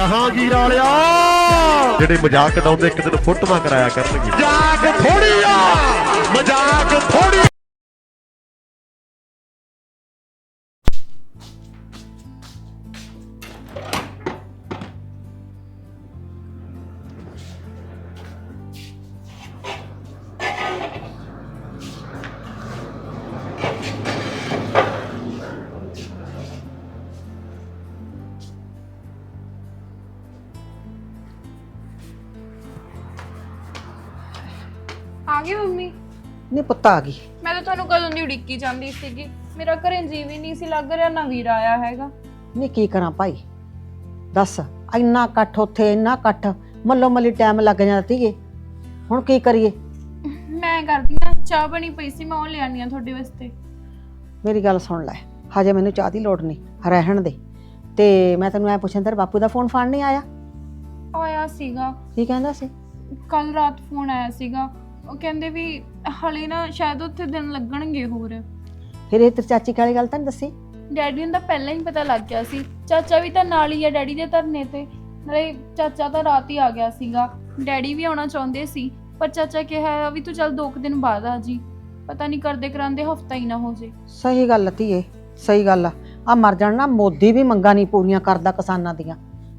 ਜਹਾਂਗੀਰ ਵਾਲਿਆ। ਜਿਹੜੇ ਮਜ਼ਾਕ ਉਡਾਉਂਦੇ ਇੱਕ ਦਿਨ ਫੋਟੋਆਂ ਕਰਾਇਆ ਕਰਨਗੇ। ਮਜ਼ਾਕ ਥੋੜੀ ਆ। ਮਜ਼ਾਕ ਥੋੜੀ ਪੁੱਤ ਆ ਗਈ। ਮੈਂ ਤਾਂ ਤੁਹਾਨੂੰ ਕਦੋਂ ਦੀ ਉਡੀਕੀ ਜਾਂਦੀ ਸੀਗੀ। ਮੇਰਾ ਘਰੇ ਜੀ ਵੀ ਨਹੀਂ ਸੀ ਲੱਗ ਰਿਹਾ ਨਾ ਵੀਰ ਆਇਆ ਹੈਗਾ। ਨਹੀਂ ਕੀ ਕਰਾਂ ਭਾਈ? ਦੱਸ ਇੰਨਾ ਇਕੱਠ ਉੱਥੇ ਇੰਨਾ ਇਕੱਠ। ਮੱਲੋ ਮੱਲੀ ਟਾਈਮ ਲੱਗ ਜਾਂਦਾ ਧੀਏ। ਹੁਣ ਕੀ ਕਰੀਏ? ਮੈਂ ਕਰਦੀ ਆ ਚਾਹ ਬਣੀ ਪਈ ਸੀ ਮੈਂ ਉਹ ਲਿਆਣੀ ਆ ਤੁਹਾਡੇ ਵਾਸਤੇ। ਮੇਰੀ ਗੱਲ ਸੁਣ ਲੈ ਹਜੇ ਮੈਨੂੰ ਚਾਹ ਦੀ ਲੋੜ ਨਹੀਂ ਰਹਿਣ ਦੇ। ਤੇ ਮੈਂ ਤੈਨੂੰ ਐ ਪੁੱਛਣ ਤੇਰੇ ਬਾਪੂ ਦਾ ਫੋਨ ਫਾਨ ਨਹੀਂ ਆਇਆ? ਆਇਆ ਸੀਗਾ। ਕੀ ਕਹਿੰਦਾ ਸੀ? ਕੱਲ ਰਾਤ ਫੋਨ ਆਇਆ ਸੀਗਾ। ਉਹ ਕਹਿੰਦੇ ਵੀ ਹਲੇ ਨਾ ਸ਼ਾਇਦ ਉੱਥੇ ਦਿਨ ਲੱਗਣਗੇ ਹੋਰ। ਫਿਰ ਇਹ ਤੇਰੀ ਚਾਚੀ ਕਾਲੀ ਗੱਲ ਤਾਂ ਦੱਸੀ? ਡੈਡੀ ਨੂੰ ਤਾਂ ਪਹਿਲਾਂ ਹੀ ਪਤਾ ਲੱਗ ਗਿਆ ਸੀ। ਚਾਚਾ ਵੀ ਤਾਂ ਨਾਲ ਹੀ ਆ ਡੈਡੀ ਦੇ ਧਰਨੇ ਤੇ। ਨਾਲੇ ਚਾਚਾ ਤਾਂ ਰਾਤ ਹੀ ਆ ਗਿਆ ਸੀਗਾ। ਡੈਡੀ ਵੀ ਆਉਣਾ ਚਾਹੁੰਦੇ ਸੀ। ਪਰ ਚਾਚਾ ਕਿਹਾ ਵੀ ਤੂੰ ਚੱਲ ਦੋ ਕੁ ਦਿਨ ਬਾਅਦ ਆ ਜੀ। ਪਤਾ ਨਹੀਂ ਕਰਦੇ ਕਰਾਂਦੇ ਹਫਤਾ ਹੀ ਨਾ ਹੋ ਜੇ। ਸਹੀ ਗੱਲ ਆ ਧੀਏ ਸਹੀ ਗੱਲ ਆ। ਆ ਮਰ ਜਾਣ ਨਾ ਮੋਦੀ ਵੀ ਮੰਗਾਂ ਨਹੀਂ ਪੂਰੀਆਂ ਕਰਦਾ ਕਿਸਾਨਾਂ ਦੀਆਂ।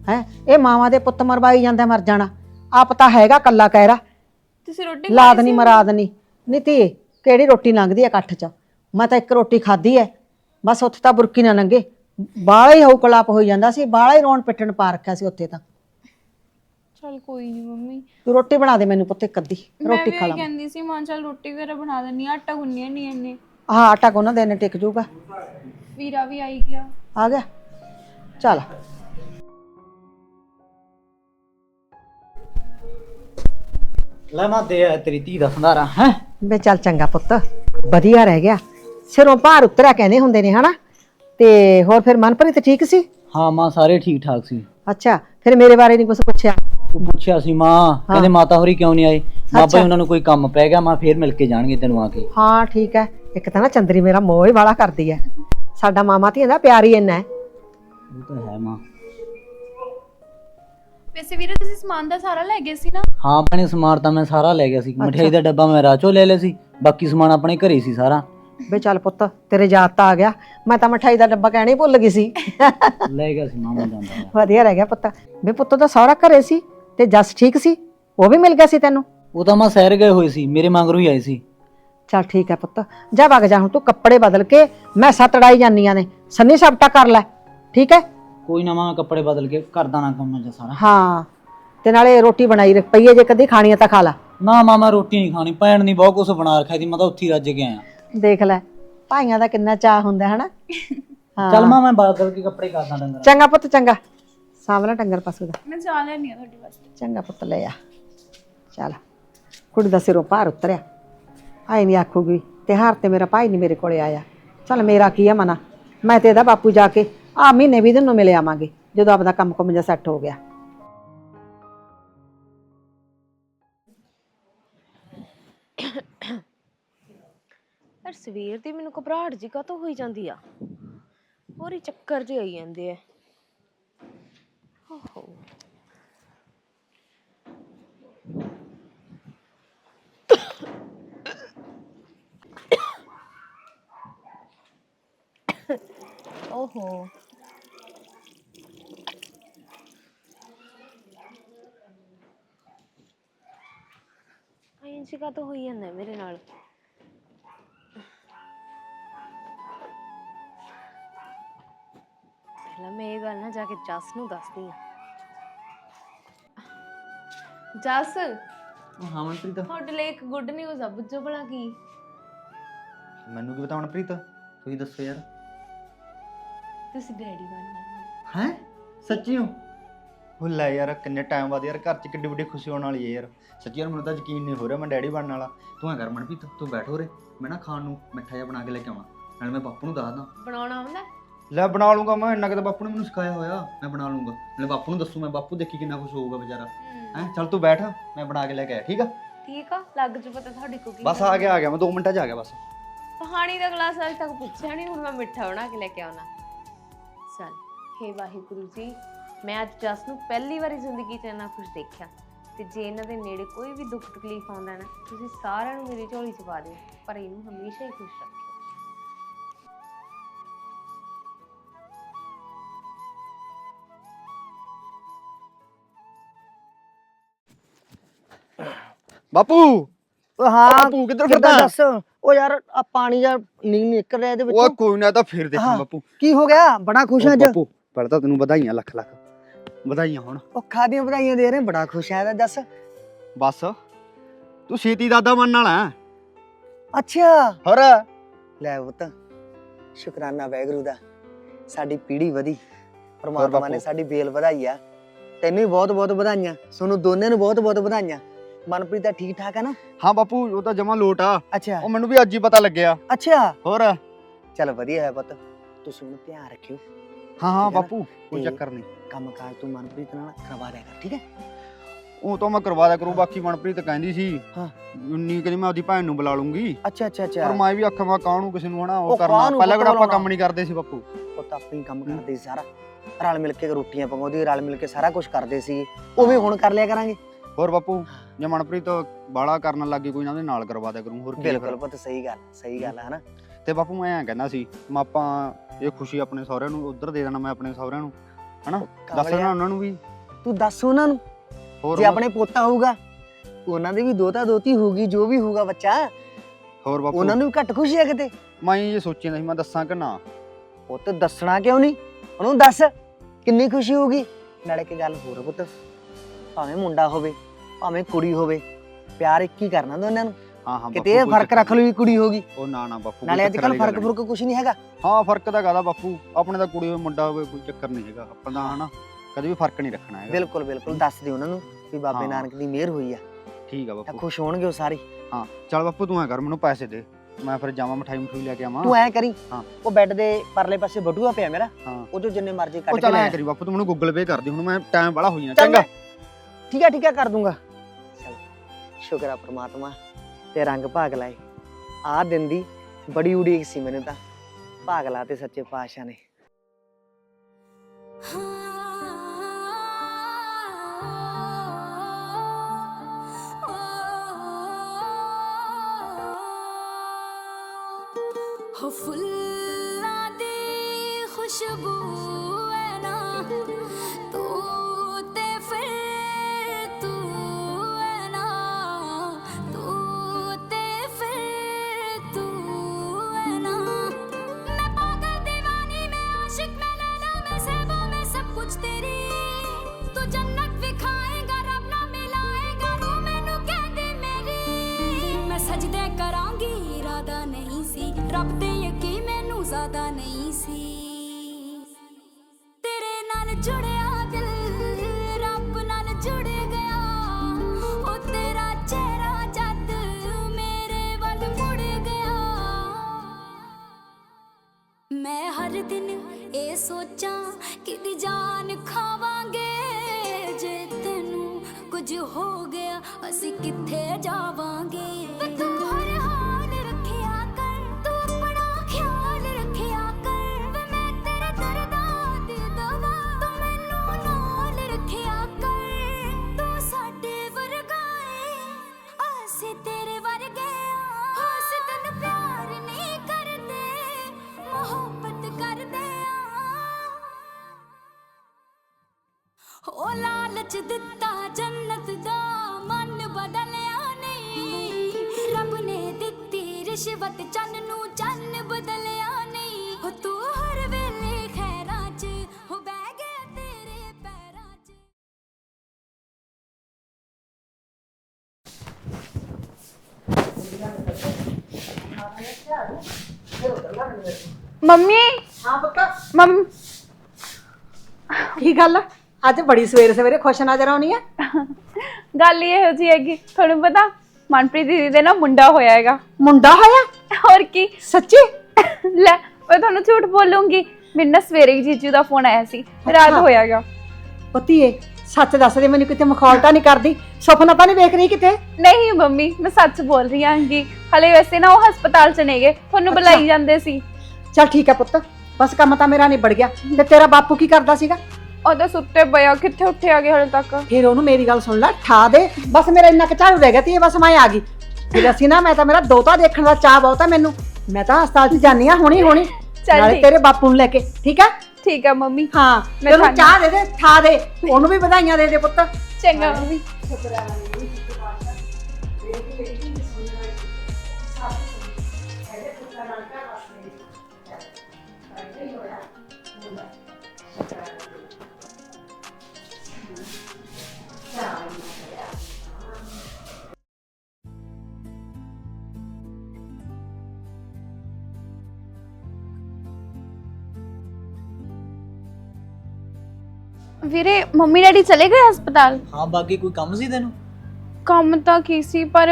ਹੈ ਇਹ ਮਾਵਾਂ ਦੇ ਪੁੱਤ ਮਰਵਾਈ ਜਾਂਦਾ ਮਰ ਜਾਣਾ। ਆਪ ਤਾਂ ਹੈਗਾ ਕੱਲਾ ਕਹਿਰਾ। ਤੁਸੀਂ ਰੋਟੀ ਲਾਦ ਨਹੀਂ ਸੀ? ਮਰਾਦ ਨਹੀਂ ਨੀ ਧੀਏ ਕਿਹੜੀ ਰੋਟੀ ਲੰਘਦੀ ਆ ਇਕੱਠ 'ਚ? ਮੈਂ ਤਾਂ ਇੱਕ ਰੋਟੀ ਖਾਧੀ ਐ। ਬਸ ਉੱਥੇ ਤਾਂ ਬੁਰਕੀ ਨਾ ਲੰਗੇ ਬਾਹਲਾ ਹੀ ਹੌਕਲਾਪ ਹੋਈ ਜਾਂਦਾ ਸੀ ਬਾਹਲਾ ਹੀ ਰੋਣ ਪਿੱਟਣ ਪਾ ਰੱਖਿਆ ਸੀ ਉੱਥੇ ਤਾਂ। ਚੱਲ ਕੋਈ ਨਹੀਂ ਮੰਮੀ। ਤੂੰ ਰੋਟੀ ਬਣਾ ਦੇ ਮੈਨੂੰ ਪੁੱਤ ਇੱਕ ਅੱਧੀ ਮੈਂ ਰੋਟੀ ਵੀ ਖਾ ਇਹੀ ਲਾਂ ਕਹਿੰਦੀ ਸੀ ਮਾਂ ਚੱਲ ਰੋਟੀ ਵਗੈਰਾ ਬਣਾ ਦਿੰਨੀ ਆ ਆਟਾ ਗੁੰਨਿਆ ਨਹੀਂ ਇਹਨੇ। ਆਹ ਆਟਾ ਕੋਨਾ ਦੇਣੇ ਟਿਕ ਜਾਊਗਾ ਵੀਰਾ ਵੀ ਆਈ ਗਿਆ। ਆ ਗਿਆ। ਚੱਲ। ਲੈ ਮੈਂ ਦੇ ਤੇਰੀ ਧੀ ਦਾ ਸੰਧਾਰਾ ਹੈ? ਵੇ ਚੱਲ ਚੰਗਾ ਪੁੱਤ ਵਧੀਆ ਰਹਿ ਗਿਆ। ਸਿਰੋਂ ਭਾਰ ਉਤਰਿਆ ਕਹਿੰਦੇ ਹੁੰਦੇ ਨੇ ਹਨਾ? ਤੇ ਹੋਰ ਫਿਰ ਮਨਪ੍ਰੀਤ ਠੀਕ ਸੀ? ਹਾਂ ਮਾਂ ਸਾਰੇ ਠੀਕ ਠਾਕ ਸੀ। ਅੱਛਾ ਫਿਰ ਮੇਰੇ ਬਾਰੇ ਨਹੀਂ ਕੁਝ ਪੁੱਛਿਆ? ਤੂੰ ਪੁੱਛਿਆ ਸੀ ਮਾਂ ਕਹਿੰਦੇ ਮਾਤਾ ਹੋਰੀ ਕਿਉਂ ਨਹੀਂ ਆਏ ਬਾਬਾ ਜੀ ਉਹਨਾਂ ਨੂੰ ਕੋਈ ਕੰਮ ਪੈ ਗਿਆ ਮਾਂ ਫੇਰ ਮਿਲ ਕੇ ਜਾਣਗੇ ਤੈਨੂੰ ਆ ਕੇ। ਹਾਂ ਠੀਕ ਹੈ। ਇੱਕ ਤਾਂ ਨਾ ਚੰਦਰੀ ਮੇਰਾ ਮੋਹ ਹੀ ਵਾਲਾ ਕਰਦੀ ਹੈ। ਸਾਡਾ ਮਾਮਾ ਧੀਆਂ ਦਾ ਪਿਆਰ ਹੀ ਇੰਨਾ ਹੈ। ਉਹ ਤਾਂ ਹੈ ਮਾਂ। ਵੈਸੇ ਵੀਰੇ ਤੁਸੀਂ ਸਮਾਨ ਦਾ ਸਾਰਾ ਲੈ ਗਏ ਸੀ ਨਾ? ਹਾਂ ਭੈਣੇ ਸਮਾਨ ਤਾਂ ਮੈਂ ਸਾਰਾ ਲੈ ਗਿਆ ਸੀ। ਮਠਿਆਈ ਦਾ ਡੱਬਾ ਮੈਂ ਰਾਚੋ ਲੈ ਲਿਆ ਸੀ। ਬਾਕੀ ਸਮਾਨ ਆਪਣੇ ਘਰੇ ਸੀ ਸਾਰਾ। ਵੇ ਚੱਲ ਪੁੱਤ ਤੇਰੇ ਯਾਦ ਤਾਂ ਆ ਗਿਆ। ਮੈਂ ਤਾਂ ਮਠਾਈ ਦਾ ਡੱਬਾ ਕਹਿਣਾ ਭੁੱਲ ਗਈ ਸੀ। ਲੈ ਗਿਆ ਸੀ ਮਾਂ ਮੈਂ ਜਾਂਦਾ ਹੋਇਆ। ਵਧੀਆ ਰਹਿ ਗਿਆ ਪੁੱਤ। ਵੇ ਪੁੱਤ ਦਾ ਸਹੁਰਾ ਘਰੇ ਸੀ ਤੇ ਜਸ ਠੀਕ ਸੀ ਉਹ ਵੀ ਮਿਲ ਗਿਆ ਸੀ ਤੈਨੂੰ? ਉਹ ਤਾਂ ਮਾਂ ਸੈਰ ਗਏ ਹੋਏ ਸੀ ਮੇਰੇ ਮਗਰੋਂ ਹੀ ਆਏ ਸੀ। ਚੱਲ ਠੀਕ ਹੈ ਪੁੱਤ ਜਾ ਵਗ ਜਾ ਹੁਣ ਤੂੰ ਕੱਪੜੇ ਬਦਲ ਕੇ ਮੈਂ ਤੜਾਈ ਜਾਂਦੀਆਂ ਨੇ ਸੰਨੀ ਸਬਟਾ ਕਰ ਲੈ। ਠੀਕ ਹੈ? ਕੋਈ ਨਾ ਮਾਂ ਕੱਪੜੇ ਬਦਲ ਕੇ ਕਰਦਾ ਨਾ ਕੰਮ ਮੈਂ ਸਾਰਾ। ਹਾਂ ਤੇ ਨਾਲੇ ਰੋਟੀ ਬਣਾਈ ਰੱਖ ਪਈ ਹੈ ਜੇ ਕਦੀ ਖਾਣੀ ਹੈ ਤਾਂ ਖਾ ਲੈ। ਨਾ ਮਾਂ ਮੈਂ ਰੋਟੀ ਨਹੀਂ ਖਾਣੀ ਭੈਣ ਨੇ ਬਹੁਤ ਕੁਝ ਬਣਾ ਰੱਖਿਆ ਸੀ ਮੈਂ ਤਾਂ ਉੱਥੇ ਹੀ ਰੱਜ ਕੇ ਆਇਆ। ਦੇਖ ਲੈ ਭਾਈਆਂ ਦਾ ਕਿੰਨਾ ਚਾਹ ਹੁੰਦਾ ਹੈ ਹਨਾ? ਹਾਂ। ਚੱਲ ਮਾਂ ਮੈਂ ਬਦਲ ਕੇ ਕੱਪੜੇ ਕਰਦਾ ਡੰਗਰ ਚੰਗਾ ਪੁੱਤ ਚੰਗਾ। ਸਾਹਮਣਾ ਟੰਗਰ ਪਸੂ ਦਾ। ਮੈਂ ਚਾਹ ਲੈਣੀ ਆ ਤੁਹਾਡੇ ਵਾਸਤੇ। ਚੰਗਾ ਪੁੱਤ ਲੈ ਆ। ਚੱਲ ਕੁੜੀ ਦਾ ਸਿਰੋਂ ਭਾਰ ਉਤਰਿਆ। ਆਈ ਨਹੀਂ ਆਖੂਗੀ ਤੇ ਹਾਰ ਤੇ ਮੇਰਾ ਭਾਈ ਨਹੀਂ ਮੇਰੇ ਕੋਲੇ ਆਇਆ। ਚੱਲ ਮੇਰਾ ਕੀ ਆ ਮਨਾ? ਮੈਂ ਤੇ ਇਹਦਾ ਬਾਪੂ ਜਾ ਕੇ ਆ ਮਹੀਨੇ ਵੀ ਦਿਨ ਨੂੰ ਮਿਲ ਆਵਾਂਗੇ, ਜਦੋਂ ਆਪਦਾ ਕੰਮ ਕੁਮ ਜਿਹਾ ਸੈੱਟ ਹੋ ਗਿਆ। ਯਾਰ ਸਵੇਰ ਦੀ ਮੈਨੂੰ ਘਬਰਾਹਟ ਜੀ ਕਾਤੋਂ ਹੋਈ ਜਾਂਦੀ ਆ? ਹੋਰ ਹੀ ਚੱਕਰ ਜਿਹੇ ਆਈ ਜਾਂਦੇ ਆ। ਓਹੋ। ਓਹੋ। ਆਈ ਜੀ ਕਾਤੋਂ ਹੋਈ ਜਾਂਦਾ ਮੇਰੇ ਨਾਲ ਪਹਿਲਾਂ ਮੈਂ ਇਹ ਗੱਲ ਨਾ ਜਾ ਕੇ ਜਸ ਨੂੰ ਦੱਸਦੀ ਆ ਜਸ ਹਾਂ ਮਨਪ੍ਰੀਤ ਤੁਹਾਡੇ ਲਈ ਇੱਕ ਗੁੱਡ ਨਿਊਜ਼ ਆ ਬੁੱਝੋ ਭਲਾ ਕੀ। ਮੈਨੂੰ ਕੀ ਪਤਾ ਮਨਪ੍ਰੀਤ ਤੁਸੀਂ ਦੱਸੋ ਯਾਰ। ਤੁਸੀਂ ਡੈਡੀ ਬਣਨਾ। ਹੈ? ਸੱਚੀ ਹੋ? ਉਹ ਲੈ ਯਾਰ ਕਿੰਨੇ ਟਾਈਮ ਬਾਅਦ ਯਾਰ ਘਰ 'ਚ ਕਿੱਡੀ ਵੱਡੀ ਖੁਸ਼ੀ ਹੋਣ ਵਾਲੀ ਹੈ ਯਾਰ। ਸੱਚੀ ਯਾਰ ਮੈਨੂੰ ਤਾਂ ਯਕੀਨ ਨਹੀਂ ਹੋ ਰਿਹਾ ਮੈਂ ਡੈਡੀ ਬਣਨ ਵਾਲਾ। ਤੂੰ ਐ ਕਰ ਮਨਪ੍ਰੀਤ ਤੂੰ ਬੈਠ ਹੋ ਰੇ ਮੈਂ ਨਾ ਖਾਣ ਨੂੰ ਮਿੱਠਾ ਜਿਹਾ ਬਣਾ ਕੇ ਲੈ ਕੇ ਆਵਾਂ। ਨਾਲ ਮੈਂ ਬਾਪੂ ਨੂੰ ਦੱਸਦਾ। ਬਣਾਉਣਾ ਆਉਂਦਾ ਲੈ ਬਣਾ ਲੂੰਗਾ ਮੈਂ ਇੰਨਾ ਕਿ ਤਾਂ ਬਾਪੂ ਨੇ ਮੈਨੂੰ ਸਿਖਾਇਆ ਹੋਇਆ। ਮੈਂ ਬਣਾ ਲੂੰਗਾ ਨਾਲੇ ਬਾਪੂ ਨੂੰ ਦੱਸੂ ਮੈਂ ਬਾਪੂ ਦੇਖੀ ਕਿੰਨਾ ਖੁਸ਼ ਹੋਊਗਾ ਵਿਚਾਰਾ। ਹੈ। ਚੱਲ ਤੂੰ ਬੈਠ ਮੈਂ ਬਣਾ ਕੇ ਲੈ ਕੇ ਆਇਆ ਠੀਕ ਆ? ਠੀਕ ਆ ਲੱਗ ਜੂ ਪਤਾ ਤੁਹਾਡੀ ਕੁਕਿੰਗ ਬਸ ਆ ਗਿਆ ਆ ਗਿਆ ਮੈਂ 2 ਮਿੰਟਾਂ 'ਚ ਆ ਗਿਆ ਬਸ। ਪਾਣੀ ਦਾ ਗਲਾਸ ਅਜੇ ਤੱਕ ਪੁੱਛਿਆ ਨਹੀਂ ਹੁਣ ਮੈਂ ਮਿੱਠਾ ਬਣਾ ਕੇ ਲੈ ਕੇ ਆਉਣਾ। ਚੱਲ ਹੇ ਵਾਹਿਗੁਰੂ ਜੀ ਮੈਂ ਅੱਜ ਜਸ ਨੂੰ ਪਹਿਲੀ ਵਾਰੀ ਜ਼ਿੰਦਗੀ 'ਚ ਇੰਨਾ ਖੁਸ਼ ਦੇਖਿਆ ਤੇ ਜੇ ਇਹਨਾਂ ਦੇ ਨੇੜੇ ਕੋਈ ਵੀ ਦੁੱਖ ਤਕਲੀਫ ਆਉਂਦਾ ਨਾ ਤੁਸੀਂ ਸਾਰਿਆਂ ਨੂੰ ਮੇਰੀ ਝੋਲੀ 'ਚ ਪਾ ਦਿਓ ਪਰ ਇਹਨੂੰ ਹਮੇਸ਼ਾ ਹੀ ਖੁਸ਼ ਰੱਖਿਓ। ਬਾਪੂ! ਓ ਹਾਂ ਬਾਪੂ ਕਿੱਧਰ ਕਿੱਦਾਂ ਫਿਰਦਾ? ਦੱਸ ਉਹ ਯਾਰ ਆ ਪਾਣੀ ਜਾਂ ਨਹੀਂ ਨਿਕਲ ਰਿਹਾ ਇਹਦੇ ਉਹ ਵਿੱਚੋਂ। ਕੋਈ ਨਾ ਤਾਂ ਫੇਰ ਦੇਖਾਂ ਹਾਂ। ਬਾਪੂ। ਕੀ ਹੋ ਗਿਆ? ਬੜਾ ਖੁਸ਼ ਉਹ ਅੱਜ। ਬਾਪੂ ਪਹਿਲਾਂ ਤਾਂ ਤੈਨੂੰ ਵਧਾਈਆਂ ਲੱਖ ਲੱਖ ਵਧਾਈਆਂ ਹੁਣ। ਉਹ ਖਾਦੀਆਂ ਵਧਾਈਆਂ ਦੇ ਰਹੇ ਬੜਾ ਖੁਸ਼ ਆ ਦੱਸ। ਬਸ। ਤੂੰ ਛੇਤੀ ਦਾਦਾ ਬਣਨ ਵਾਲਾ ਹੈ। ਅੱਛਾ। ਹੋਰ। ਲੈ ਪੁੱਤ ਸ਼ੁਕਰਾਨਾ ਵੈਗਰੂ ਦਾ। ਸਾਡੀ ਪੀੜ੍ਹੀ ਵਧੀ। ਪਰਮਾਤਮਾ ਨੇ। ਸਾਡੀ ਬੇਲ ਵਧਾਈ ਆ। ਤੈਨੂੰ ਵੀ ਬਹੁਤ ਬਹੁਤ ਵਧਾਈਆਂ। ਤੁਹਾਨੂੰ ਦੋਨੇ ਨੂੰ ਬਹੁਤ ਬਹੁਤ ਵਧਾਈਆਂ। ਮਨਪ੍ਰੀਤ ਤਾਂ ਠੀਕ ਠਾਕ ਆ ਨਾ? ਹਾਂ ਬਾਪੂ ਉਹ ਤਾਂ ਜਮਾ ਲੋਟ ਆ। ਅੱਛਾ। ਉਹ ਮੈਨੂੰ ਵੀ ਅੱਜ ਹੀ ਪਤਾ ਲੱਗਿਆ। ਅੱਛਾ। ਹੋਰ। ਚੱਲ ਵਧੀਆ ਹੈ ਪੁੱਤ। ਤੁਸੀਂ ਉਹਨੂੰ ਧਿਆਨ ਰੱਖਿਓ। ਹਾਂ ਹਾਂ ਨਾ? ਬਾਪੂ ਕੋਈ ਚੱਕਰ ਨਹੀਂ। ਕੰਮ ਕਾਜ ਤੂੰ ਮਨਪ੍ਰੀਤ ਨਾਲ ਕਰਵਾ ਦਿਆ ਕਰ ਠੀਕ ਹੈ? ਉਹ ਤਾਂ ਮੈਂ ਕਰਵਾ ਦਿਆ ਕਰੂ ਬਾਕੀ ਮਨਪ੍ਰੀਤ ਕਹਿੰਦੀ ਸੀ ਹਾਂ। ਉਨੀ ਕਹਿੰਦੀ ਮੈਂ ਆਪਦੀ ਭੈਣ ਨੂੰ ਬੁਲਾ ਲੂੰਗੀ। ਅੱਛਾ ਅੱਛਾ ਪਰ ਅੱਛਾ ਮੈਂ ਵੀ ਆਖਾਂ ਮੈਂ ਕਾਹਨੂੰ ਕਿਸੇ ਨੂੰ ਹਨਾ ਉਹ ਉਹ ਕਰਨਾ। ਕਾਹਨੂੰ ਪਹਿਲਾਂ ਕਿਹੜਾ ਆਪਾਂ? ਕੰਮ ਨਹੀਂ ਕਰਦੇ ਸੀ ਬਾਪੂ। ਉਹ ਤਾਂ ਆਪੇ ਹੀ ਕੰਮ ਕਰਦੇ ਸੀ ਸਾਰਾ। ਰਲ ਮਿਲ ਕੇ ਰੋਟੀਆਂ ਪਕਾਉਂਦੇ ਰਲ ਮਿਲ ਕੇ ਸਾਰਾ ਕੁਝ ਕਰਦੇ ਸੀ। ਉਹ ਵੀ ਹੁਣ ਕਰ ਲਿਆ ਕਰਾਂਗੇ। ਹੋਰ ਬਾਪੂ ਜੇ ਮਨਪ੍ਰੀਤ ਬਾਲਾ ਕਰਨ ਲੱਗੀ ਕੋਈ ਨਾ ਉਹਦੇ ਨਾਲ ਕਰਵਾ ਦਿਆ ਕਰੂੰ ਹੋਰ ਕੀ ਆ ਫਿਰ। ਬਿਲਕੁਲ ਪੁੱਤ ਸਹੀ ਗੱਲ ਸਹੀ ਗੱਲ ਹੈ ਹਨਾ? ਤੇ ਬਾਪੂ ਮੈਂ ਐਂ ਕਹਿੰਦਾ ਸੀ ਮੈਂ ਆਪਾਂ ਇਹ ਖੁਸ਼ੀ ਆਪਣੇ ਸਹੁਰਿਆਂ ਨੂੰ ਉਧਰ ਦੇ ਦੇਣਾ ਮੈਂ ਆਪਣੇ ਸਹੁਰਿਆਂ ਨੂੰ ਹਨਾ? ਦੱਸਣਾ ਉਹਨਾਂ ਨੂੰ ਵੀ। ਤੂੰ ਦੱਸ ਉਹਨਾਂ ਨੂੰ ਹੋਰ ਜੇ ਆਪਣੇ ਪੋਤਾ ਹੋਊਗਾ ਉਹਨਾਂ ਦੇ ਵੀ ਦੋਤਾ ਦੋਤੀ ਹੋਊਗੀ ਜੋ ਵੀ ਹੋਊਗਾ ਬੱਚਾ। ਹੋਰ ਬਾਪੂ। ਉਹਨਾਂ ਨੂੰ ਵੀ ਘੱਟ ਖੁਸ਼ੀ ਹੈ ਕਿਤੇ। ਮੈਂ ਇਹ ਸੋਚਿਆ ਸੀ ਮੈਂ ਦੱਸਾਂ ਕਿ ਨਾ? ਪੁੱਤ ਦੱਸਣਾ ਕਿਉਂ ਨਹੀਂ? ਉਹਨੂੰ ਦੱਸ ਕਿੰਨੀ ਖੁਸ਼ੀ ਹੋਊਗੀ? ਨਾਲੇ ਕੀ ਗੱਲ ਹੋਰ ਪੁੱਤ ਭਾਵੇਂ ਮੁੰਡਾ ਹੋਵੇ ਭਾਵੇਂ ਕੁੜੀ ਹੋਵੇ ਪਿਆਰ ਇੱਕ ਹੀ ਕਰਨਾ ਦੋਨਾਂ ਨੂੰ। ਹਾਂ ਹਾਂ ਕਿਤੇ ਇਹ ਕੋਈ ਫ਼ਰਕ ਰੱਖ ਲਓ ਵੀ ਕੁੜੀ ਹੋਗੀ ਉਹ ਨਾ ਨਾ ਬਾਪੂ ਕੋਈ ਨਾਲੇ ਅੱਜ ਚੱਕਰ ਕੱਲ ਵਾਲੀ ਗੱਲ ਫ਼ਰਕ ਨਹੀਂ। ਫ਼ਰਕ ਕੁਝ ਨਹੀਂ ਹੈਗਾ। ਹਾਂ ਫ਼ਰਕ ਤਾਂ ਕਾਦਾ ਬਾਪੂ? ਆਪਣੇ ਤਾਂ ਕੁੜੀ ਹੋਵੇ ਮੁੰਡਾ ਹੋਵੇ ਕੋਈ ਚੱਕਰ ਨਹੀਂ ਹੈਗਾ। ਆਪਾਂ ਦਾ ਹਨਾ ਕਦੇ ਵੀ ਫ਼ਰਕ ਨਹੀਂ ਰੱਖਣਾ ਹੈਗਾ। ਬਿਲਕੁਲ ਬਿਲਕੁਲ। ਦੱਸ ਦਿਓ ਉਹਨਾਂ ਨੂੰ ਵੀ ਬਾਬੇ ਹਾਂ। ਨਾਨਕ ਦੀ ਮਿਹਰ ਹੋਈ ਆ। ਠੀਕ ਆ ਤਾਂ ਬਾਪੂ ਖੁਸ਼ ਹੋਣਗੇ ਉਹ ਸਾਰੇ। ਹਾਂ ਚੱਲ ਬਾਪੂ ਤੂੰ ਐ ਕਰ ਮੈਨੂੰ ਪੈਸੇ ਦੇ। ਮੈਂ ਫਿਰ ਜਾਵਾਂ ਮਠਾਈ ਮਠੂਈ ਲੈ ਕੇ ਆਵਾਂ। ਤੂੰ ਐ ਕਰੀ ਹਾਂ। ਉਹ ਬੈੱਡ ਦੇ ਪਰਲੇ ਪਾਸੇ ਬਟੂਆ ਪਿਆ ਮੇਰਾ ਹਾਂ। ਉਹ ਜੋ ਜਿੰਨੇ ਮਰਜ਼ੀ ਉਹ ਕੱਢ ਕੇ ਚੱਲ ਲੈ ਐ ਆ। ਕਰੀ ਬਾਪੂ ਤੂੰ ਮੈਨੂੰ ਗੂਗਲ ਪੇ ਕਰ ਦੇ ਹੁਣ ਮੈਂ ਟਾਈਮ ਵਾਲਾ ਹੋਈ ਚੱਲ ਚੰਗਾ? ਠੀਕ ਹੈ ਠੀਕ ਹੈ ਕਰ ਦੂੰਗਾ। ਚਲ ਸ਼ੁਕਰ ਆ ਪ੍ਰਮਾਤਮਾ। ਤੇ ਰੰਗ ਭਾਗ ਲਾਏ। ਆਹ ਦਿਨ ਦੀ ਬੜੀ ਉਡੀਕ ਸੀ ਮੈਨੂੰ ਤਾਂ। ਭਾਗ ਲਾ ਤੇ ਸੱਚੇ ਪਾਤਸ਼ਾਹ ਨੇ। ਹੋ ਫੁੱਲਾਂ ਦੀ ਖੁਸ਼ਬੂ ਹਰ ਦਿਨ ਇਹ ਸੋਚਾਂ ਕਿ ਦੀ ਜਾਨ ਖਾਵਾਂਗੇ? ਜੇ ਤੈਨੂੰ ਕੁਝ ਹੋ ਗਿਆ, ਅਸੀਂ ਕਿੱਥੇ ਜਾਵਾਂਗੇ? ਦਿੱਤਾ ਜੰਨਤ ਦਾ ਮਨ ਬਦਲਿਆ ਨਹੀਂ। ਰੱਬ ਨੇ ਦਿੱਤੀ ਰਿਸ਼ਵਤ ਚੰਨ ਨੂੰ ਚੰਨ ਬਦਲਿਆ ਨਹੀਂ। ਹੋ ਤੂੰ ਹਰ ਵੇਲੇ ਖੈਰਾਂ 'ਚ ਹੋ ਬਹਿ ਗਿਆ ਤੇਰੇ ਪੈਰਾਂ 'ਚ। ਮੰਮੀ? ਹਾਂ ਪੁੱਤ। ਮੰਮ ਕੀ ਗੱਲ? ਅੱਜ ਬੜੀ ਸਵੇਰੇ ਸਵੇਰੇ ਖੁਸ਼ ਨਜ਼ਰ ਆਉਣੀ ਆ। ਗੱਲ ਇਹ ਹੋ ਜੀ ਹੈਗੀ ਤੁਹਾਨੂੰ ਪਤਾ ਮਨਪ੍ਰੀਤ ਦੀਦੀ ਦੇ ਨਾ ਮੁੰਡਾ ਹੋਇਆ ਹੈਗਾ। ਮੁੰਡਾ ਹੋਇਆ? ਹੋਰ ਕੀ। ਸੱਚੀ? ਲੈ ਮੈਂ ਤੁਹਾਨੂੰ ਝੂਠ ਬੋਲੂੰਗੀ। ਮੈਨੂੰ ਨਾ ਸਵੇਰੇ ਹੀ ਜੀਜੂ ਦਾ ਫੋਨ ਆਇਆ ਸੀ। ਰਾਤ ਅੱਛਾ। ਹੋਇਆਗਾ। ਪਤੀਏ ਸੱਚ ਦੱਸ ਦੇ ਮੈਨੂੰ ਕਿਤੇ ਮਖੌਲਤਾ ਨਹੀਂ ਕਰਦੀ। ਸੁਪਨਾ ਤਾਂ ਨਹੀਂ ਵੇਖ ਰਹੀ ਕਿਤੇ? ਨਹੀਂ ਮੰਮੀ ਮੈਂ ਸੱਚ ਬੋਲ ਰਹੀ ਹਾਂਗੀ। ਹਲੇ ਵੈਸੇ ਨਾ ਉਹ ਹਸਪਤਾਲ ਚ ਨੇਗੇ ਤੁਹਾਨੂੰ ਅੱਛਾ। ਬੁਲਾਈ ਜਾਂਦੇ ਸੀ। ਚਲ ਠੀਕ ਹੈ ਪੁੱਤ ਬਸ ਕੰਮ ਤਾਂ ਮੇਰਾ ਨਿਬੜ ਗਿਆ। ਤੇ ਤੇਰਾ ਬਾਪੂ ਕੀ ਕਰਦਾ ਸੀਗਾ? ਉਹ ਤਾਂ ਸੁੱਤੇ ਪਿਆ ਕਿੱਥੇ ਉੱਠਿਆ ਗਿਆ ਹਲੇ ਤੱਕ? ਫਿਰ ਉਹਨੂੰ ਮੇਰੀ ਗੱਲ ਸੁਣ ਲੈ ਠਾ ਦੇ। ਬਸ ਮੇਰਾ ਇੰਨਾ ਕੁ ਝਾੜੂ ਰਹਿ ਗਿਆ ਤੇ ਬਸ ਮੈਂ ਆ ਗਈ। ਫਿਰ ਅਸੀਂ ਨਾ ਮੈਂ ਤਾਂ ਮੇਰਾ ਦੋਤਾ ਦੇਖਣ ਦਾ ਚਾਹ ਬਹੁਤ ਹੈ ਮੈਨੂੰ। ਮੈਂ ਤਾਂ ਹਸਪਤਾਲ 'ਚ ਜਾਨੀ ਆ ਹੁਣੀ ਹੁਣੀ। ਚੱਲ ਨਾਲੇ ਠੀਕ। ਤੇਰੇ ਬਾਪੂ ਨੂੰ ਲੈ ਕੇ ਠੀਕ ਹੈ ਠੀਕ ਹੈ ਮੰਮੀ। ਹਾਂ ਮੈਂ ਉਹਨੂੰ। ਚਾਹ ਦੇ ਦੇ ਠਾ ਦੇ। ਉਹਨੂੰ ਵੀ ਵਧਾਈਆਂ ਦੇ ਦੇ ਪੁੱਤ। ਚੰਗਾ ਮੰਮੀ। ਵੀਰੇ ਮੰਮੀ ਡੈਡੀ ਚਲੇ ਗਏ ਹਸਪਤਾਲ? ਹਾਂ ਬਾਕੀ ਕੋਈ ਕੰਮ ਸੀ ਤੈਨੂੰ? ਕੰਮ ਤਾਂ ਕੀ ਸੀ ਪਰ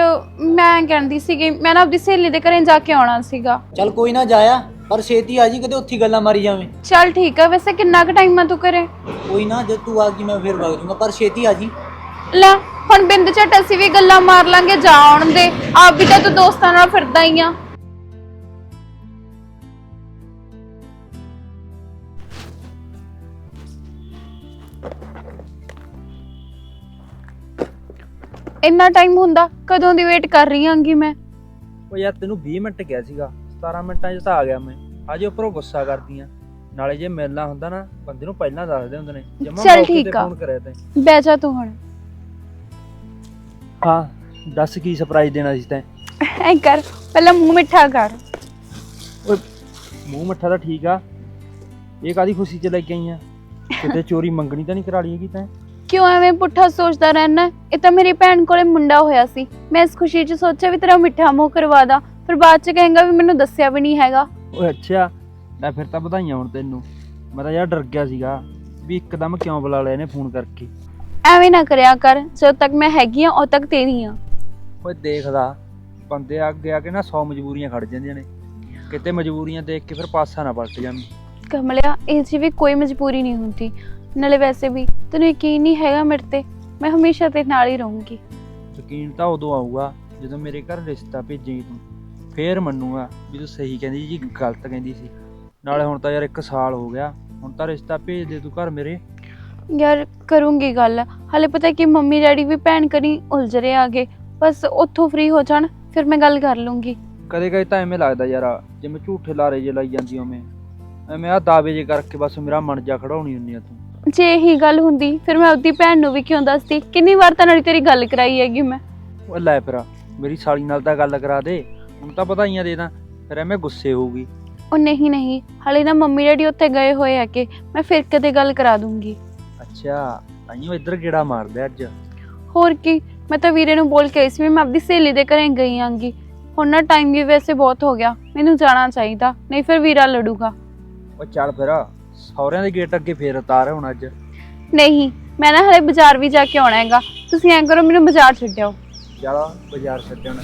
ਮੈਂ ਕਹਿੰਦੀ ਸੀਗੀ ਮੈਂ ਨਾ ਆਪਣੀ ਸਹੇਲੀ ਦੇ ਘਰੇ ਜਾ ਕੇ ਆਉਣਾ ਸੀਗਾ। ਚੱਲ ਕੋਈ ਨਾ ਜਾਇਆ ਪਰ ਛੇਤੀ ਆ ਜੀ ਕਦੇ ਉੱਥੇ ਗੱਲਾਂ ਮਾਰੀ ਜਾਵੇਂ। ਚੱਲ ਠੀਕ ਆ ਵੈਸੇ ਕਿੰਨਾ ਕੁ ਟਾਈਮ ਆ ਤੂੰ ਘਰੇ? ਕੋਈ ਨਾ ਜਦ ਤੂੰ ਆ ਗਈ ਮੈਂ ਫਿਰ ਵਗ ਜਾਊਂਗਾ ਪਰ ਛੇਤੀ ਆ ਜੀ। ਲੈ ਹੁਣ ਬਿੰਦ ਝਟ ਅਸੀਂ ਵੀ ਗੱਲਾਂ ਮਾਰ ਲਾਂਗੇ ਜਾ ਆਉਣ ਦੇ। ਆਪ ਵੀ ਤਾਂ ਤੂੰ ਦੋਸਤਾਂ ਨਾਲ ਫਿਰਦਾ ਹੀ ਆ। ਇੰਨਾ ਟਾਈਮ ਹੁੰਦਾ ਕਦੋਂ ਦੀ ਵੇਟ ਕਰ ਰਹੀ ਆਂਗੀ ਮੈਂ? ਉਹ ਯਾਰ ਤੈਨੂੰ 20 ਮਿੰਟ ਕਿਹਾ ਸੀਗਾ 17 ਮਿੰਟਾਂ 'ਚ ਤਾਂ ਆ ਗਿਆ ਮੈਂ। ਅਜੇ ਉੱਪਰੋਂ ਗੁੱਸਾ ਕਰਦੀਆਂ। ਨਾਲੇ ਜੇ ਮਿਲਣਾ ਹੁੰਦਾ ਨਾ ਬੰਦੇ ਨੂੰ ਪਹਿਲਾਂ ਦੱਸਦੇ ਹੁੰਦੇ ਨੇ। ਜਮਾ ਚੱਲ ਮੌਕੇ ਤੇ ਠੀਕ ਆ। ਫੋਨ ਕਰਿਆ ਤੈਂ। ਬਹਿ ਜਾ ਤੂੰ ਹੁਣ। ਹਾਂ ਦੱਸ ਕੀ ਸਰਪ੍ਰਾਈਜ਼ ਦੇਣਾ ਸੀ ਤੈਂ? ਐ ਕਰ ਪਹਿਲਾਂ ਮੂੰਹ ਮਿੱਠਾ ਕਰ। ਓਏ ਮੂੰਹ ਮੱਠਾ ਤਾਂ ਠੀਕ ਆ। ਇਹ ਕਾਦੀ ਖੁਸ਼ੀ 'ਚ ਲੈ ਕੇ ਆਈਆਂ ਕਿਤੇ ਚੋਰੀ ਮੰਗਣੀ ਤਾਂ ਨਹੀਂ ਕਰਾ ਲਈ ਹੈਗੀ ਤੈਂ? ਕਿਉਂ ਐਵੇਂ ਪੁੱਠਾ ਸੋਚਦਾ ਰਹਿਣਾ ਇਹ ਤਾਂ ਮੇਰੀ ਭੈਣ ਕੋਲੇ ਮੁੰਡਾ ਹੋਇਆ ਸੀ। ਮੈਂ ਇਸ ਖੁਸ਼ੀ 'ਚ ਸੋਚਿਆ ਵੀ ਤੇਰਾ ਮਿੱਠਾ ਮੂੰਹ ਕਰਵਾ ਦਾਂ। ਫਿਰ ਬਾਅਦ 'ਚ ਕਹੇਗਾ ਵੀ ਮੈਨੂੰ ਦੱਸਿਆ ਵੀ ਨਹੀਂ ਹੈਗਾ। ਓਏ ਅੱਛਾ ਲੈ ਫਿਰ ਤਾਂ ਵਧਾਈਆਂ ਹੁਣ ਤੈਨੂੰ। ਮੈਂ ਤਾਂ ਯਾਰ ਡਰ ਗਿਆ ਸੀਗਾ ਵੀ ਇੱਕਦਮ ਕਿਉਂ ਬੁਲਾ ਲਿਆ ਇਹਨੇ ਫੋਨ ਕਰਕੇ। ਐਵੇਂ ਨਾ ਕਰਿਆ ਕਰ ਜਦੋਂ ਤੱਕ ਮੈਂ ਹੈਗੀ ਆ ਉਦੋਂ ਤੱਕ ਤੇਰੀ ਆ। ਓਏ ਦੇਖਦਾ ਬੰਦੇ ਅੱਗੇ ਆ ਕੇ ਨਾ 100 ਮਜਬੂਰੀਆਂ ਖੜ ਜਾਂਦੀਆਂ ਨੇ। ਕਿਤੇ ਮਜਬੂਰੀਆਂ ਦੇਖ ਕੇ ਫਿਰ ਪਾਸਾ ਨਾ ਪਲਟ ਜਾਣ ਕਮਲਿਆ ਇਹ 'ਚ ਵੀ ਕੋਈ ਮਜਬੂਰੀ ਨਹੀਂ ਹੁੰਦੀ। ਨਾਲੇ ਵੈਸੇ ਵੀ ਤੈਨੂੰ ਯਕੀਨ ਨਹੀਂ ਹੈਗਾ ਮੇਰੇ ਤੇ ਮੈਂ ਹਮੇਸ਼ਾ ਤੇਰੇ ਨਾਲ ਹੀ ਰਹੂੰਗੀ। ਯਕੀਨ ਤਾਂ ਉਦੋਂ ਆਊਗਾ ਜਦੋਂ ਮੇਰੇ ਘਰ ਰਿਸ਼ਤਾ ਭੇਜੇਗੀ ਤੂੰ। ਫੇਰ ਮੰਨੂਗਾ ਵੀ ਤੂੰ ਸਹੀ ਕਹਿੰਦੀ ਜੀ ਗਲਤ ਕਹਿੰਦੀ ਸੀ। ਨਾਲੇ ਹੁਣ ਤਾਂ ਯਾਰ 1 ਸਾਲ ਹੋ ਗਿਆ ਹੁਣ ਤਾਂ ਰਿਸ਼ਤਾ ਭੇਜ ਦੇ ਤੂੰ ਘਰ ਮੇਰੇ। ਯਾਰ ਕਰੂੰਗੀ ਗੱਲ। ਹਲੇ ਪਤਾ ਕਿ ਮੰਮੀ ਡੈਡੀ ਵੀ ਭੈਣ ਕਰੀ ਉਲਝ ਰਹੇ ਆਗੇ। ਬਸ ਉੱਥੋਂ ਫ੍ਰੀ ਹੋ ਜਾਣ ਫਿਰ ਮੈਂ ਗੱਲ ਕਰ ਲੂੰਗੀ। ਕਦੇ ਕਦੇ ਤਾਂ ਐਵੇਂ ਲੱਗਦਾ ਯਾਰ ਜਿਵੇਂ ਝੂਠੇ ਲਾਰੇ ਜੇ ਲਾਈ ਜਾਂਦੀ ਓਵੇਂ। ਐਵੇਂ ਆ ਦਾਅਵੇ ਜੇ ਕਰਕੇ ਬਸ ਮੇਰਾ ਮਨ ਜਾ ਖੜਾਉਣੀ ਹੁੰਨੀ ਆ ਤੂੰ। ਜੇ ਇਹੀ ਗੱਲ ਹੁੰਦੀ ਫਿਰ ਮੈਂ ਆਪਦੀ ਭੈਣ ਨੂੰ ਵੀ ਕਿਉਂ ਦੱਸਦੀ? ਕਿੰਨੀ ਵਾਰ ਤਾਂ ਨਾਲ ਤੇਰੀ ਗੱਲ ਕਰਾਈ ਹੈਗੀ ਮੈਂ। ਉਹ ਲੈ ਫਿਰ ਮੇਰੀ ਸਾਲੀ ਨਾਲ ਤਾਂ ਗੱਲ ਕਰਾ ਦੇ ਹੁਣ ਤਾਂ ਵਧਾਈਆਂ ਦੇ ਦਾਂ ਫਿਰ ਐਵੇਂ ਗੁੱਸੇ ਹੋਊਗੀ। ਉਹ ਨਹੀਂ ਨਹੀਂ ਹਲੇ ਨਾ ਮੰਮੀ ਡੈਡੀ ਉੱਥੇ ਗਏ ਹੋਏ ਆ ਕਿ ਮੈਂ ਫਿਰ ਕਦੇ ਗੱਲ ਕਰਾ ਦੂੰਗੀ। ਅੱਛਾ ਤਾਈਓ ਇੱਧਰ ਗੇੜਾ ਮਾਰਦੇ ਅੱਜ। ਹੋਰ ਕੀ ਮੈਂ ਤਾਂ ਵੀਰੇ ਨੂੰ ਬੋਲ ਕੇ ਆਈ ਸੀ ਵੀ ਮੈਂ ਆਪਦੀ ਸਹੇਲੀ ਦੇ ਘਰੇ ਗਈ ਆਂਗੀ। ਹੁਣ ਨਾ ਟਾਈਮ ਵੀ ਵੈਸੇ ਬਹੁਤ ਹੋ ਗਿਆ ਮੈਨੂੰ ਜਾਣਾ ਚਾਹੀਦਾ ਨਹੀਂ ਫਿਰ ਵੀਰਾ ਲੜੂਗਾ। ਉਹ ਚੱਲ ਫਿਰ ਸਹੁਰਿਆਂ ਦੇ ਗੇਟ ਅੱਗੇ ਫੇਰ ਉਤਾਰ ਹੁਣ ਅੱਜ। ਨਹੀਂ ਮੈਂ ਨਾ ਹਲੇ ਬਾਜ਼ਾਰ ਵੀ ਜਾ ਕੇ ਆਉਣਾ ਹੈਗਾ। ਤੁਸੀਂ ਐਂ ਕਰੋ ਮੈਨੂੰ ਬਾਜ਼ਾਰ ਛੱਡਿਓ ਚੱਲ ਬਾਜ਼ਾਰ ਛੱਡਣ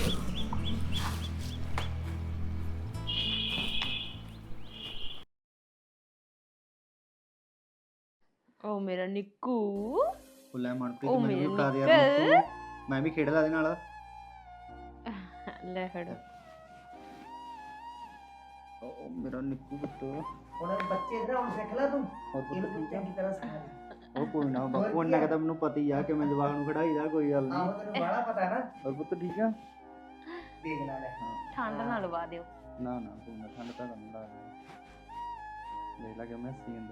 ਓ ਮੇਰਾ ਨਿੱਕੂ। ਉਹ ਲੈ ਮਨਪ੍ਰੀਤ ਉਹ ਮੈਨੂੰ ਵੀ ਦੇ ਯਾਰ। ਨਿੱਕੂ। ਮੈਂ ਵੀ ਖੇਡਦਾ ਇਹਦੇ ਨਾਲ। ਲੈ ਫੜ। ਉਹ ਮੇਰਾ ਨਿੱਕੂ ਪੁੱਤ ਹੁਣ ਬੱਚੇ ਇਧਰ ਹੁਣ ਸਿੱਖ ਲੈ ਤੂੰ। ਹੋਰ ਪੁੱਤ ਇਹਨੂੰ ਠੀਕ ਆ? ਚੰਗੀ ਤਰ੍ਹਾਂ ਸਿਖਾ ਉਹ ਕੋਈ ਨਾ ਬਾਪੂ ਉਹਨਾਂ ਕਹਤਾ ਮੈਨੂੰ ਪਤਾ ਹੀ ਆ ਕਿ ਮੈਂ ਜਵਾਕ ਨੂੰ ਖੜਾਈਦਾ ਕੋਈ ਗੱਲ ਆਹੋ ਨਹੀਂ। ਤੈਨੂੰ ਬੜਾ ਪਤਾ ਹੈ ਨਾ। ਹੋਰ ਪੁੱਤ ਠੀਕ ਆ? ਦੇਖ ਲੈ ਲੈ। ਠੰਡ ਨਾ ਲਵਾ ਦਿਓ। ਨਾ ਨਾ ਕੋਈ ਨਾ ਠੰਡ ਤਾਂ ਨਹੀਂ ਲੱਗਦੀ ਦੇਖ ਲਾ ਕਿ ਮੈਂ ਸੀਨ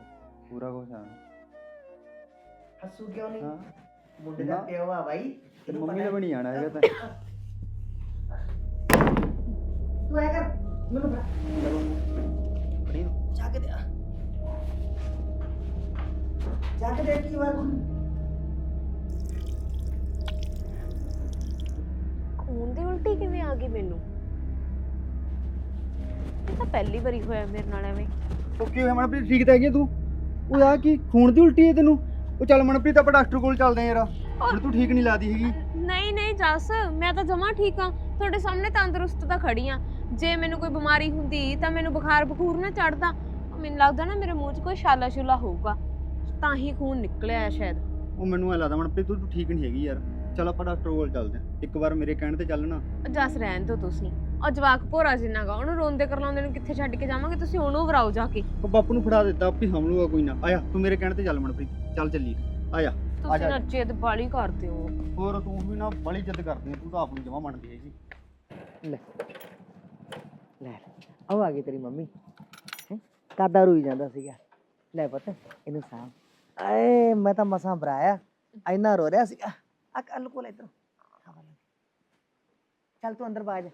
ਪੂਰਾ ਕੁਛ ਆ ਹੱਸੂ ਕਿਉਂ ਨਹੀਂ? ਹਾਂ। ਮੁੰਡੇ ਦਾ ਨਾ। ਪਿਓ ਆ ਬਾਈ ਤੇ ਇਹਨੂੰ ਮੰਮੀ ਪਤਾ ਨੇ ਬਣੀ ਜਾਣਾ ਹੈਗਾ ਤਾਂ। ਤੂੰ ਐ ਕਰ ਮੈਨੂੰ ਫੜਾ। ਫੜੀ। ਨੂੰ। ਜਾ ਕੇ ਦੇ ਆ। ਜਾ ਕੇ ਦੇ ਕੀ ਵਾਰ ਖੂਨ ਦੀ ਉਲਟੀ ਕਿਵੇਂ ਆ ਗਈ ਮੈਨੂੰ? ਇਹ ਤਾਂ ਪਹਿਲੀ ਵਾਰੀ ਹੋਇਆ ਮੇਰੇ ਨਾਲ ਐਵੇਂ। ਉਹ ਕੀ ਹੋਇਆ ਮਨਪ੍ਰੀਤ? ਠੀਕ ਤਾਂ ਹੈਗੀ ਆ ਤੂੰ? ਉਹ ਆ ਕੀ? ਖੂਨ ਦੀ ਉਲਟੀ ਹੈ ਤੈਨੂੰ? ਉਹ ਚੱਲ ਮਨਪ੍ਰੀਤ ਆਪਾਂ ਡਾਕਟਰ ਕੋਲ ਚੱਲਦੇ ਆ ਯਾਰ ਹੁਣ ਤੂੰ ਠੀਕ ਨਹੀਂ ਲੱਗਦੀ ਹੈਗੀ। ਨਹੀਂ ਨਹੀਂ ਜੱਸ ਮੈਂ ਤਾਂ ਜਮਾ ਠੀਕ ਆ ਤੁਹਾਡੇ ਸਾਹਮਣੇ ਤੰਦਰੁਸਤ ਤਾਂ ਖੜੀ ਆ ਜੇ ਮੈਨੂੰ ਕੋਈ ਬਿਮਾਰੀ ਹੁੰਦੀ ਤਾਂ ਮੈਨੂੰ ਬੁਖਾਰ ਬਖੂਰ ਨਾ ਚੜਦਾ ਮੈਨੂੰ ਲੱਗਦਾ ਨਾ ਮੇਰੇ ਮੂੰਹ 'ਚ ਕੋਈ ਛਾਲਾ ਛੁਲਾ ਹੋਊਗਾ। ਤਾਂ ਹੀ ਖੂਨ ਨਿਕਲਿਆ ਹੈ ਸ਼ਾਇਦ। ਉਹ ਮੈਨੂੰ ਐ ਲੱਗਦਾ ਮਨਪ੍ਰੀਤ ਤੂੰ ਤੂੰ ਠੀਕ ਨਹੀਂ ਹੈਗੀ ਯਾਰ। ਚੱਲ ਆਪਾਂ ਡਾਕਟਰ ਕੋਲ ਚੱਲਦੇ ਆ ਇੱਕ ਵਾਰ ਮੇਰੇ ਕਹਿਣ ਤੇ ਚੱਲ ਨਾ। ਜੱਸ ਰਹਿਣ ਦਿਓ ਤੁਸੀਂ। ਉਹ ਜਵਾਕ ਭੋਰਾ ਜਿੰਨਾ ਗਾ ਉਹਨੂੰ ਰੋਂਦੇ ਕਰਲਾਉਂਦੇ ਨੂੰ ਕਿੱਥੇ ਛੱਡ ਕੇ ਜਾਵਾਂਗੇ? ਤੁਸੀਂ ਉਹਨੂੰ ਵਰਾਓ ਜਾ ਕੇ। ਉਹ ਬਾਪੂ ਨੂੰ ਫੜਾ ਦਿੱਤਾ ਆਪੇ ਸਾਂਭ ਲੂਗਾ ਕੋਈ ਨਾ। ਆਇਆ ਤੂੰ ਮੇਰੇ ਕਹਿਣ ਤੇ ਚੱਲ ਮਨਪ੍ਰੀਤ। ਚੱਲ ਚੱਲੀ ਆਇਆ ਤੁਸੀਂ ਜਾ। ਨੱਚੇ ਤੇ ਬਾਲੀ ਕਰਦੇ ਹੋ। ਹੋਰ ਤੂੰ ਵੀ ਨਾ ਬੜੀ ਜਿੱਦ ਕਰਦੀ ਆ, ਤੂੰ ਤਾਂ ਆਪ ਨੂੰ ਜਮਾ ਮੰਨਦੀ ਹੈਗੀ। ਲੈ। ਲੈ। ਆਓ ਆ ਗਈ ਤੇਰੀ ਮੰਮੀ। ਹੈਂ? ਕਾਦਾ ਰੋਈ ਜਾਂਦਾ ਸੀਗਾ। ਲੈ ਪੁੱਤ ਇਹਨੂੰ ਸਾਂਭ। ਆਏ ਮੈਂ ਤਾਂ ਮਸਾਂ ਬਰਾਇਆ। ਐਨਾ ਰੋ ਰਿਹਾ ਸੀਗਾ। ਆ ਕੱਲ ਕੋਲ ਇਧਰ। ਚੱਲ ਤੂੰ ਅੰਦਰ ਬਾਜ।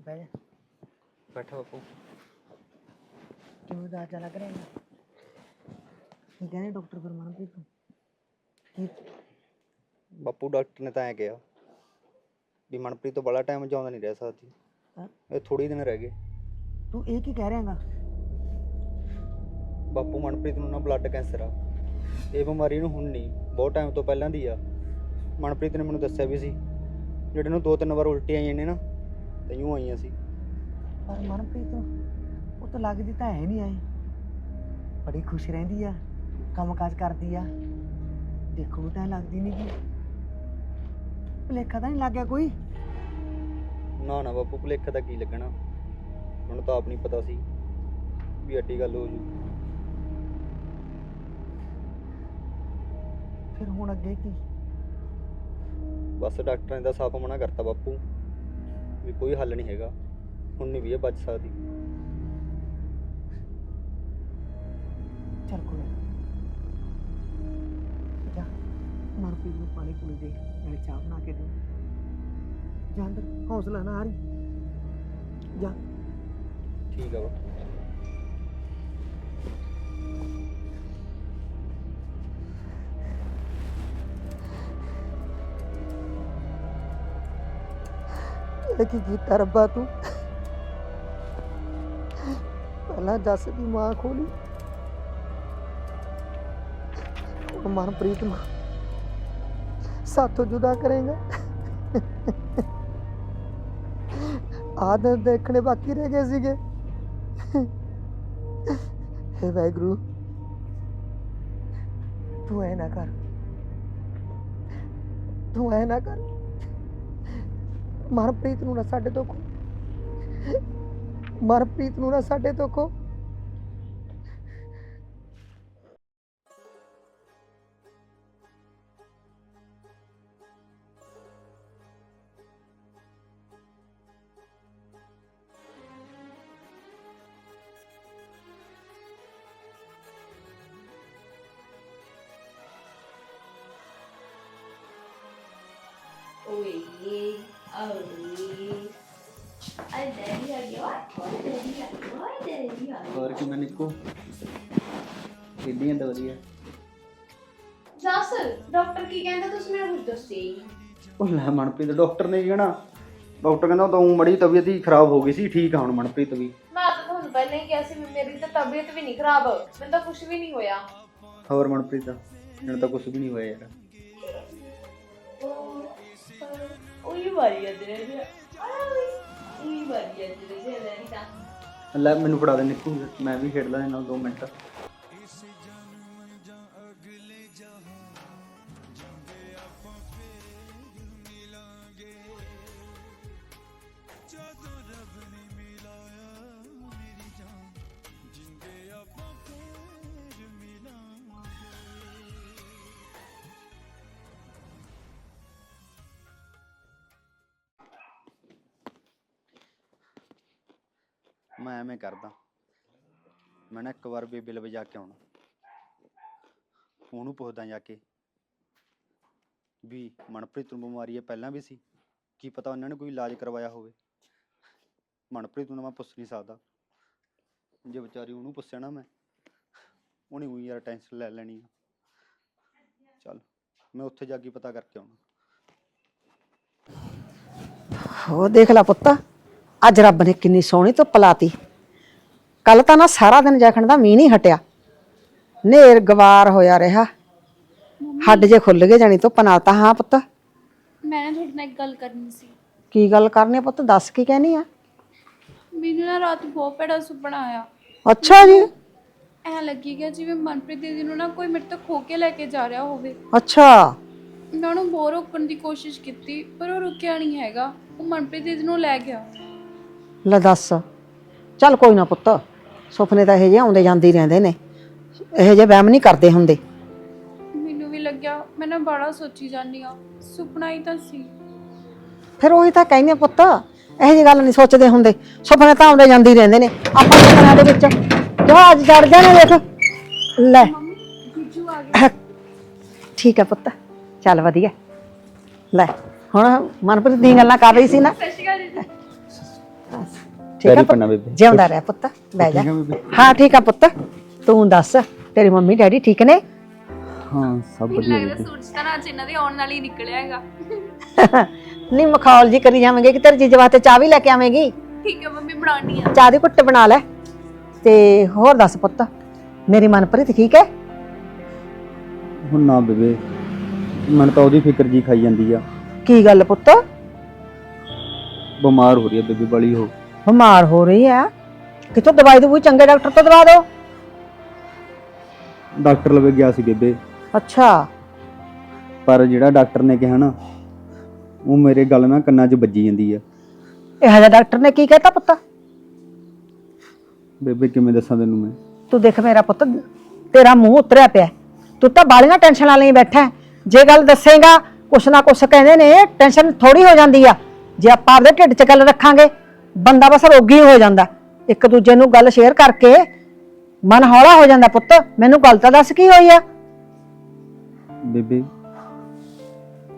ਬਹਿ ਜਾ। ਬੈਠਾ ਬਾਪੂ। ਕਿਉਂ ਦਾ ਚਾ ਲੱਗ ਰਿਹਾ ਹੈ ਕੀ ਕਹਿੰਦੇ ਡਾਕਟਰ ਫਿਰ ਮਨਪ੍ਰੀਤ ਨੂੰ? ਕੀ? ਬਾਪੂ ਡਾਕਟਰ ਨੇ ਤਾਂ ਐ ਕਿਹਾ ਵੀ ਮਨਪ੍ਰੀਤ ਤੋਂ ਬੜਾ ਟਾਈਮ ਜਿਉਂਦਾ ਨਹੀਂ ਰਹਿ ਸਕਦੀ ਹੈਂ? ਇਹ ਥੋੜੀ ਦਿਨ ਰਹਿ ਗਏ। ਤੂੰ ਇਹ ਕੀ ਕਹਿ ਰਿਹਾਗਾ? ਬਾਪੂ ਮਨਪ੍ਰੀਤ ਨੂੰ ਨਾ ਬਲੱਡ ਕੈਂਸਰ ਆ। ਇਹ ਬਿਮਾਰੀ ਨੂੰ ਹੁਣ ਨਹੀਂ ਬਹੁਤ ਟਾਈਮ ਤੋਂ ਪਹਿਲਾਂ ਦੀ ਆ। ਮਨਪ੍ਰੀਤ ਨੇ ਮੈਨੂੰ ਦੱਸਿਆ ਵੀ ਸੀ ਜਿਹੜੇ ਨੂੰ ਦੋ ਤਿੰਨ ਵਾਰ ਉਲਟੀਆਂ ਆਈਆਂ ਨੇ ਨਾ ਤਈਓ ਆਈਆਂ ਸੀ। ਪਰ ਮਨਪ੍ਰੀਤ ਉਹ ਤਾਂ ਲੱਗਦੀ ਤਾਂ ਹੈ ਨਹੀਂ ਆਈ ਬੜੀ ਖੁਸ਼ ਰਹਿੰਦੀ ਆ ਕੰਮਕਾਜ ਕਰਦੀ ਆ। ਦੇਖੋ ਨੂੰ ਤਾਂ ਲੱਗਦੀ ਨਹੀਂ ਕਿ ਭੁਲੇਖਾ ਤਾਂ ਨਹੀਂ ਲੱਗ ਗਿਆ ਕੋਈ? ਨਾ ਨਾ ਬਾਪੂ ਭੁਲੇਖਾ ਤਾਂ ਕੀ ਲੱਗਣਾ। ਮੈਨੂੰ ਤਾਂ ਆਪ ਨਹੀਂ ਪਤਾ ਸੀ ਵੀ ਐਡੀ ਗੱਲ ਹੋ ਜੂ। ਫਿਰ ਹੁਣ ਅੱਗੇ ਕੀ? ਬਸ ਡਾਕਟਰਾਂ ਨੇ ਤਾਂ ਸਾਫ਼ ਮਨਾ ਕਰਤਾ ਬਾਪੂ ਵੀ ਕੋਈ ਹੱਲ ਨਹੀਂ ਹੈਗਾ। ਹੁਣ ਨਹੀਂ ਵੀ ਇਹ ਬਚ ਸਕਦੀ। ਚੱਲ ਕੋਈ ਨਾ। ਜਾ ਨੂੰ ਪਾਣੀ ਪੂਣੀ ਦੇ ਨਾਲੇ ਚਾਹ ਬਣਾ ਕੇ ਦੇ। ਜਾ ਅੰਦਰ ਹੌਸਲਾ ਨਾ ਹਾਰੀ। ਜਾ। ਠੀਕ ਆ ਬਾਪੂ ਇਹ ਕੀ ਕੀਤਾ ਰੱਬਾ ਤੂੰ? ਪਹਿਲਾਂ ਦੱਸ ਦੀ ਮਾਂ ਖੋਲੀ। ਹੁਣ ਮਨਪ੍ਰੀਤ ਨੂੰ ਸਾਥੋਂ ਜੁਦਾ ਕਰੇਗਾ। ਆਦਤ ਦੇਖਣੇ ਬਾਕੀ ਰਹਿ ਗਏ ਸੀਗੇ। ਹੇ ਵਾਹਿਗੁਰੂ, ਤੂੰ ਐ ਨਾ ਕਰ। ਤੂੰ ਐ ਨਾ ਕਰ। ਮਨਪ੍ਰੀਤ ਨੂੰ ਨਾ ਸਾਡੇ ਤੋਂ ਖੋ। ਮਨਪ੍ਰੀਤ ਨੂੰ ਨਾ ਸਾਡੇ ਤੋਂ ਖੋ। ਹੋਰ ਕਿਵੇਂ ਨਿੱਕੋ? ਕਿੰਨੀਆਂ ਤਾਂ ਵਧੀਆ ਡਾਕਟਰ ਕੀ ਕਹਿੰਦਾ ਤੁਸੀਂ ਮੈਨੂੰ ਕੁਝ ਨਹੀਂ। ਉਹ ਲੈ ਮਨਪ੍ਰੀਤ ਡਾਕਟਰ ਨੇ ਕੀ ਕਹਿਣਾ। ਡਾਕਟਰ ਕਹਿੰਦਾ ਤਾਂ ਮੜੀ ਤਬੀਅਤ ਹੀ ਖਰਾਬ ਹੋ ਗਈ ਸੀ ਠੀਕ ਆ ਹੁਣ ਮਨਪ੍ਰੀਤ ਵੀ। ਮੈਂ ਤਾਂ ਤੁਹਾਨੂੰ ਪਹਿਲਾਂ ਹੀ ਕਿਹਾ ਸੀ ਵੀ ਮੇਰੀ ਤਾਂ ਤਬੀਅਤ ਵੀ ਨਹੀਂ ਖਰਾਬ ਮੈਨੂੰ ਤਾਂ ਕੁਝ ਵੀ ਨਹੀਂ ਹੋਇਆ। ਹੋਰ ਮਨਪ੍ਰੀਤ ਮੈਨੂੰ ਤਾਂ ਕੁਝ ਵੀ ਨਹੀਂ ਹੋਇਆ ਯਾਰ। ਉਹੀ ਅੱਜ ਰਹਿ ਗਿਆ ਉਹੀ ਵਾਰੀ ਅੱਜ ਰਹਿ ਗਿਆ ਨਹੀਂ ਤਾਂ। ਲੈ ਮੈਨੂੰ ਫੜਾ ਦੇ ਨਿੱਕੂ, ਮੈਂ ਵੀ ਖੇਡਦਾ ਇਹਨਾਂ ਨਾਲ 2 ਮਿੰਟ। ਮੈਂ ਐਵੇਂ ਕਰਦਾ। ਮੈਂ ਨਾ ਇੱਕ ਵਾਰ ਬੇਬੇ ਲਵੇ ਜਾ ਕੇ ਆਉਣਾ। ਉਹਨੂੰ ਪੁੱਛਦਾ ਜਾ ਕੇ ਵੀ ਮਨਪ੍ਰੀਤ ਨੂੰ ਬਿਮਾਰੀ ਹੈ ਪਹਿਲਾਂ ਵੀ ਸੀ? ਕੀ ਪਤਾ ਉਹਨਾਂ ਨੇ ਕੋਈ ਇਲਾਜ ਕਰਵਾਇਆ ਹੋਵੇ? ਮਨਪ੍ਰੀਤ ਨੂੰ ਮੈਂ ਪੁੱਛ ਨਹੀਂ ਸਕਦਾ। ਜੇ ਵਿਚਾਰੀ ਉਹਨੂੰ ਪੁੱਛਿਆ ਨਾ ਮੈਂ, ਉਹਨੇ ਉਹੀ ਯਾਰ ਟੈਨਸ਼ਨ ਲੈ ਲੈਣੀ ਆ। ਚੱਲ, ਮੈਂ ਉੱਥੇ ਜਾ ਕੇ ਪਤਾ ਕਰਕੇ ਆਉਣਾ। ਉਹ ਦੇਖ ਲੈ ਪੁੱਤ। ਅੱਜ ਰੱਬ ਨੇ ਕਿੰਨੀ ਸੋਹਣੀ ਧੁੱਪ ਲਾਤੀ। ਕੱਲ ਤਾਂ ਨਾ ਸਾਰਾ ਦਿਨ ਜਖਣ ਦਾ ਮੀਂਹ ਨਹੀਂ ਹਟਿਆ। ਨੇਰ ਗਵਾਰ ਹੋਇਆ ਰਿਹਾ। ਹੱਡ ਜੇ ਖੁੱਲ ਗਏ ਜਾਣੀ ਧੁੱਪ ਨਾਲ ਤਾਂ ਹਾਂ ਪੁੱਤ? ਮੈਂ ਨਾ ਤੁਹਾਡੇ ਨਾਲ ਇੱਕ ਗੱਲ ਕਰਨੀ ਸੀ। ਕੀ ਗੱਲ ਕਰਨੀ ਆ ਪੁੱਤ? ਦੱਸ ਕੀ ਕਹਿਨੀ ਆ? ਮੈਨੂੰ ਨਾ ਰਾਤ ਬਹੁਤ ਭੈੜਾ ਸੁਪਨਾ ਆਇਆ। ਅੱਛਾ ਜੀ। ਐ ਲੱਗੀ ਗਿਆ ਜਿਵੇਂ ਮਨਪ੍ਰੀਤ ਦੀਦੀ ਨੂੰ ਨਾ ਕੋਈ ਮੇਰੇ ਤੋਂ ਖੋ ਕੇ ਲੈ ਕੇ ਜਾ ਰਿਹਾ ਹੋਵੇ। ਅੱਛਾ। ਮੈਂ ਉਹਨੂੰ ਬਹੁਤ ਰੋਕਣ ਦੀ ਕੋਸ਼ਿਸ਼ ਕੀਤੀ ਪਰ ਉਹ ਰੁਕਿਆ ਨਹੀਂ ਹੈਗਾ। ਉਹ ਮਨਪ੍ਰੀਤ ਦੀਦੀ ਨੂੰ ਲੈ ਗਿਆ। ਲੈ ਦੱਸ। ਚੱਲ ਕੋਈ ਨਾ ਪੁੱਤ ਸੁਪਨੇ ਤਾਂ ਇਹੋ ਜਿਹੇ ਆਉਂਦੇ ਜਾਂਦੇ ਹੀ ਰਹਿੰਦੇ ਨੇ। ਇਹੋ ਜਿਹੇ ਵਹਿਮ ਨਹੀਂ ਕਰਦੇ ਹੁੰਦੇ। ਮੈਨੂੰ ਵੀ ਲੱਗਿਆ ਮੈਂ ਨਾ ਬੜਾ ਸੋਚੀ ਜਾਂਦੀ ਆ ਸੁਪਨਾ ਹੀ ਤਾਂ ਸੀ। ਫਿਰ ਉਹੀ ਤਾਂ ਕਹਿੰਦੇ ਆ ਪੁੱਤ ਇਹੋ ਜਿਹੀ ਗੱਲ ਨਹੀਂ ਸੋਚਦੇ ਹੁੰਦੇ। ਸੁਪਨੇ ਤਾਂ ਆਉਂਦੇ ਜਾਂਦੇ ਹੀ ਰਹਿੰਦੇ ਨੇ। ਆਪਾਂ ਸੁਪਨਿਆਂ ਦੇ ਵਿੱਚ ਜਹਾਜ਼ ਚੜ ਜਾਣੇ ਦੇਖ। ਲੈ। ਜੀਜੂ ਆ ਗਿਆ ਠੀਕ ਹੈ ਪੁੱਤ ਚੱਲ ਵਧੀਆ। ਲੈ ਹੁਣ ਮਨਪ੍ਰੀਤ ਦੀਆਂ ਗੱਲਾਂ ਕਰ ਰਹੀ ਸੀ ਨਾ। ਸਤਿ ਸ਼੍ਰੀ ਅਕਾਲ ਦੀਦੀ ਠੀਕ ਹੈ ਪੈਰੀ ਪੁੱਤ? ਪੈਣਾ ਬੇਬੇ। ਜਿਉਂਦਾ ਰਹਿ ਪੁੱਤ ਬਹਿ ਜਾ। ਠੀਕ ਆ ਬੇਬੇ? ਹਾਂ ਠੀਕ ਆ ਪੁੱਤ। ਤੂੰ ਦੱਸ ਤੇਰੀ ਮੰਮੀ ਡੈਡੀ ਠੀਕ ਨੇ? ਹਾਂ ਸਭ ਮੈਨੂੰ ਵਧੀਆ ਲੱਗਦਾ ਬੇਬੇ। ਸੂਰਜ ਤਾਂ ਅੱਜ ਇਹਨਾਂ ਦੇ ਆਉਣ ਨਾਲ ਹੀ ਨਿਕਲਿਆ ਹੈਗਾ। ਨਹੀਂ ਮਖੌਲ ਜੀ ਕਰੀ ਜਾਵਾਂਗੇ ਕਿ ਤੇਰੇ ਜੀਜ ਵਾਸਤੇ ਚਾਹ ਵੀ ਲੈ ਕੇ ਆਵੇਂਗੀ? ਠੀਕ ਹੈ ਮੰਮੀ ਬਣਾਉਣੀ ਆ। ਚਾਹ ਦੀ ਘੁੱਟ ਬਣਾ ਲੈ। ਤੇ ਹੋਰ ਦੱਸ ਪੁੱਤ ਮੇਰੀ ਮਨਪ੍ਰੀਤ ਠੀਕ ਹੈ? ਹੁਣ ਨਾ ਬੇਬੇ ਮਨ ਤਾਂ ਉਹਦੀ ਫਿਕਰ ਜੀ ਖਾਈ ਜਾਂਦੀ ਆ। ਕੀ ਗੱਲ ਪੁੱਤ? ਬਿਮਾਰ ਹੋ ਰਹੀ ਆ ਬੇਬੇ ਬੜੀ ਹੋ ਬਿਮਾਰ ਹੋ ਰਹੀ ਆ ਕਿਤੋਂ ਦਵਾਈ ਦਵਾਈ ਚੰਗੇ ਡਾਕਟਰ ਤੋਂ ਦਵਾ ਦਿਓ? ਡਾਕਟਰ ਲਵੇ ਗਿਆ ਸੀ ਬੇਬੇ। ਅੱਛਾ। ਪਰ ਜਿਹੜਾ ਡਾਕਟਰ ਨੇ ਕਿਹਾ ਨਾ ਉਹ ਮੇਰੇ ਗੱਲ ਨਾਲ ਕੰਨਾਂ 'ਚ ਵੱਜੀ ਜਾਂਦੀ ਆ। ਇਹ ਜਿਹਾ ਡਾਕਟਰ ਨੇ ਕੀ ਕਹਿਤਾ ਪੁੱਤ? ਬੇਬੇ ਕਿਵੇਂ ਦੱਸਾਂ ਤੈਨੂੰ ਮੈਂ? ਤੂੰ ਦੇਖ ਮੇਰਾ ਪੁੱਤ ਤੇਰਾ ਮੂੰਹ ਉਤਰਿਆ ਪਿਆ। ਤੂੰ ਤਾਂ ਬਾਲੀਆਂ ਟੈਨਸ਼ਨਾਂ ਲਈ ਬੈਠਾ ਹੈ। ਜੇ ਗੱਲ ਦੱਸੇਗਾ ਕੁਛ ਨਾ ਕੁਛ ਕਹਿੰਦੇ ਨੇ ਟੈਨਸ਼ਨ ਥੋੜੀ ਹੋ ਜਾਂਦੀ ਆ। ਜੇ ਆਪਾਂ ਆਪਦੇ ਢਿੱਡ 'ਚ ਗੱਲ ਰੱਖਾਂਗੇ ਬੰਦਾ ਬਸ ਰੋਗੀ ਹੋ ਜਾਂਦਾ। ਇੱਕ ਦੂਜੇ ਨੂੰ ਗੱਲ ਸ਼ੇਅਰ ਕਰਕੇ ਮਨ ਹੌਲਾ ਹੋ ਜਾਂਦਾ ਪੁੱਤ। ਮੈਨੂੰ ਗੱਲ ਤਾਂ ਦੱਸ ਕੀ ਹੋਈ ਆ? ਬੇਬੇ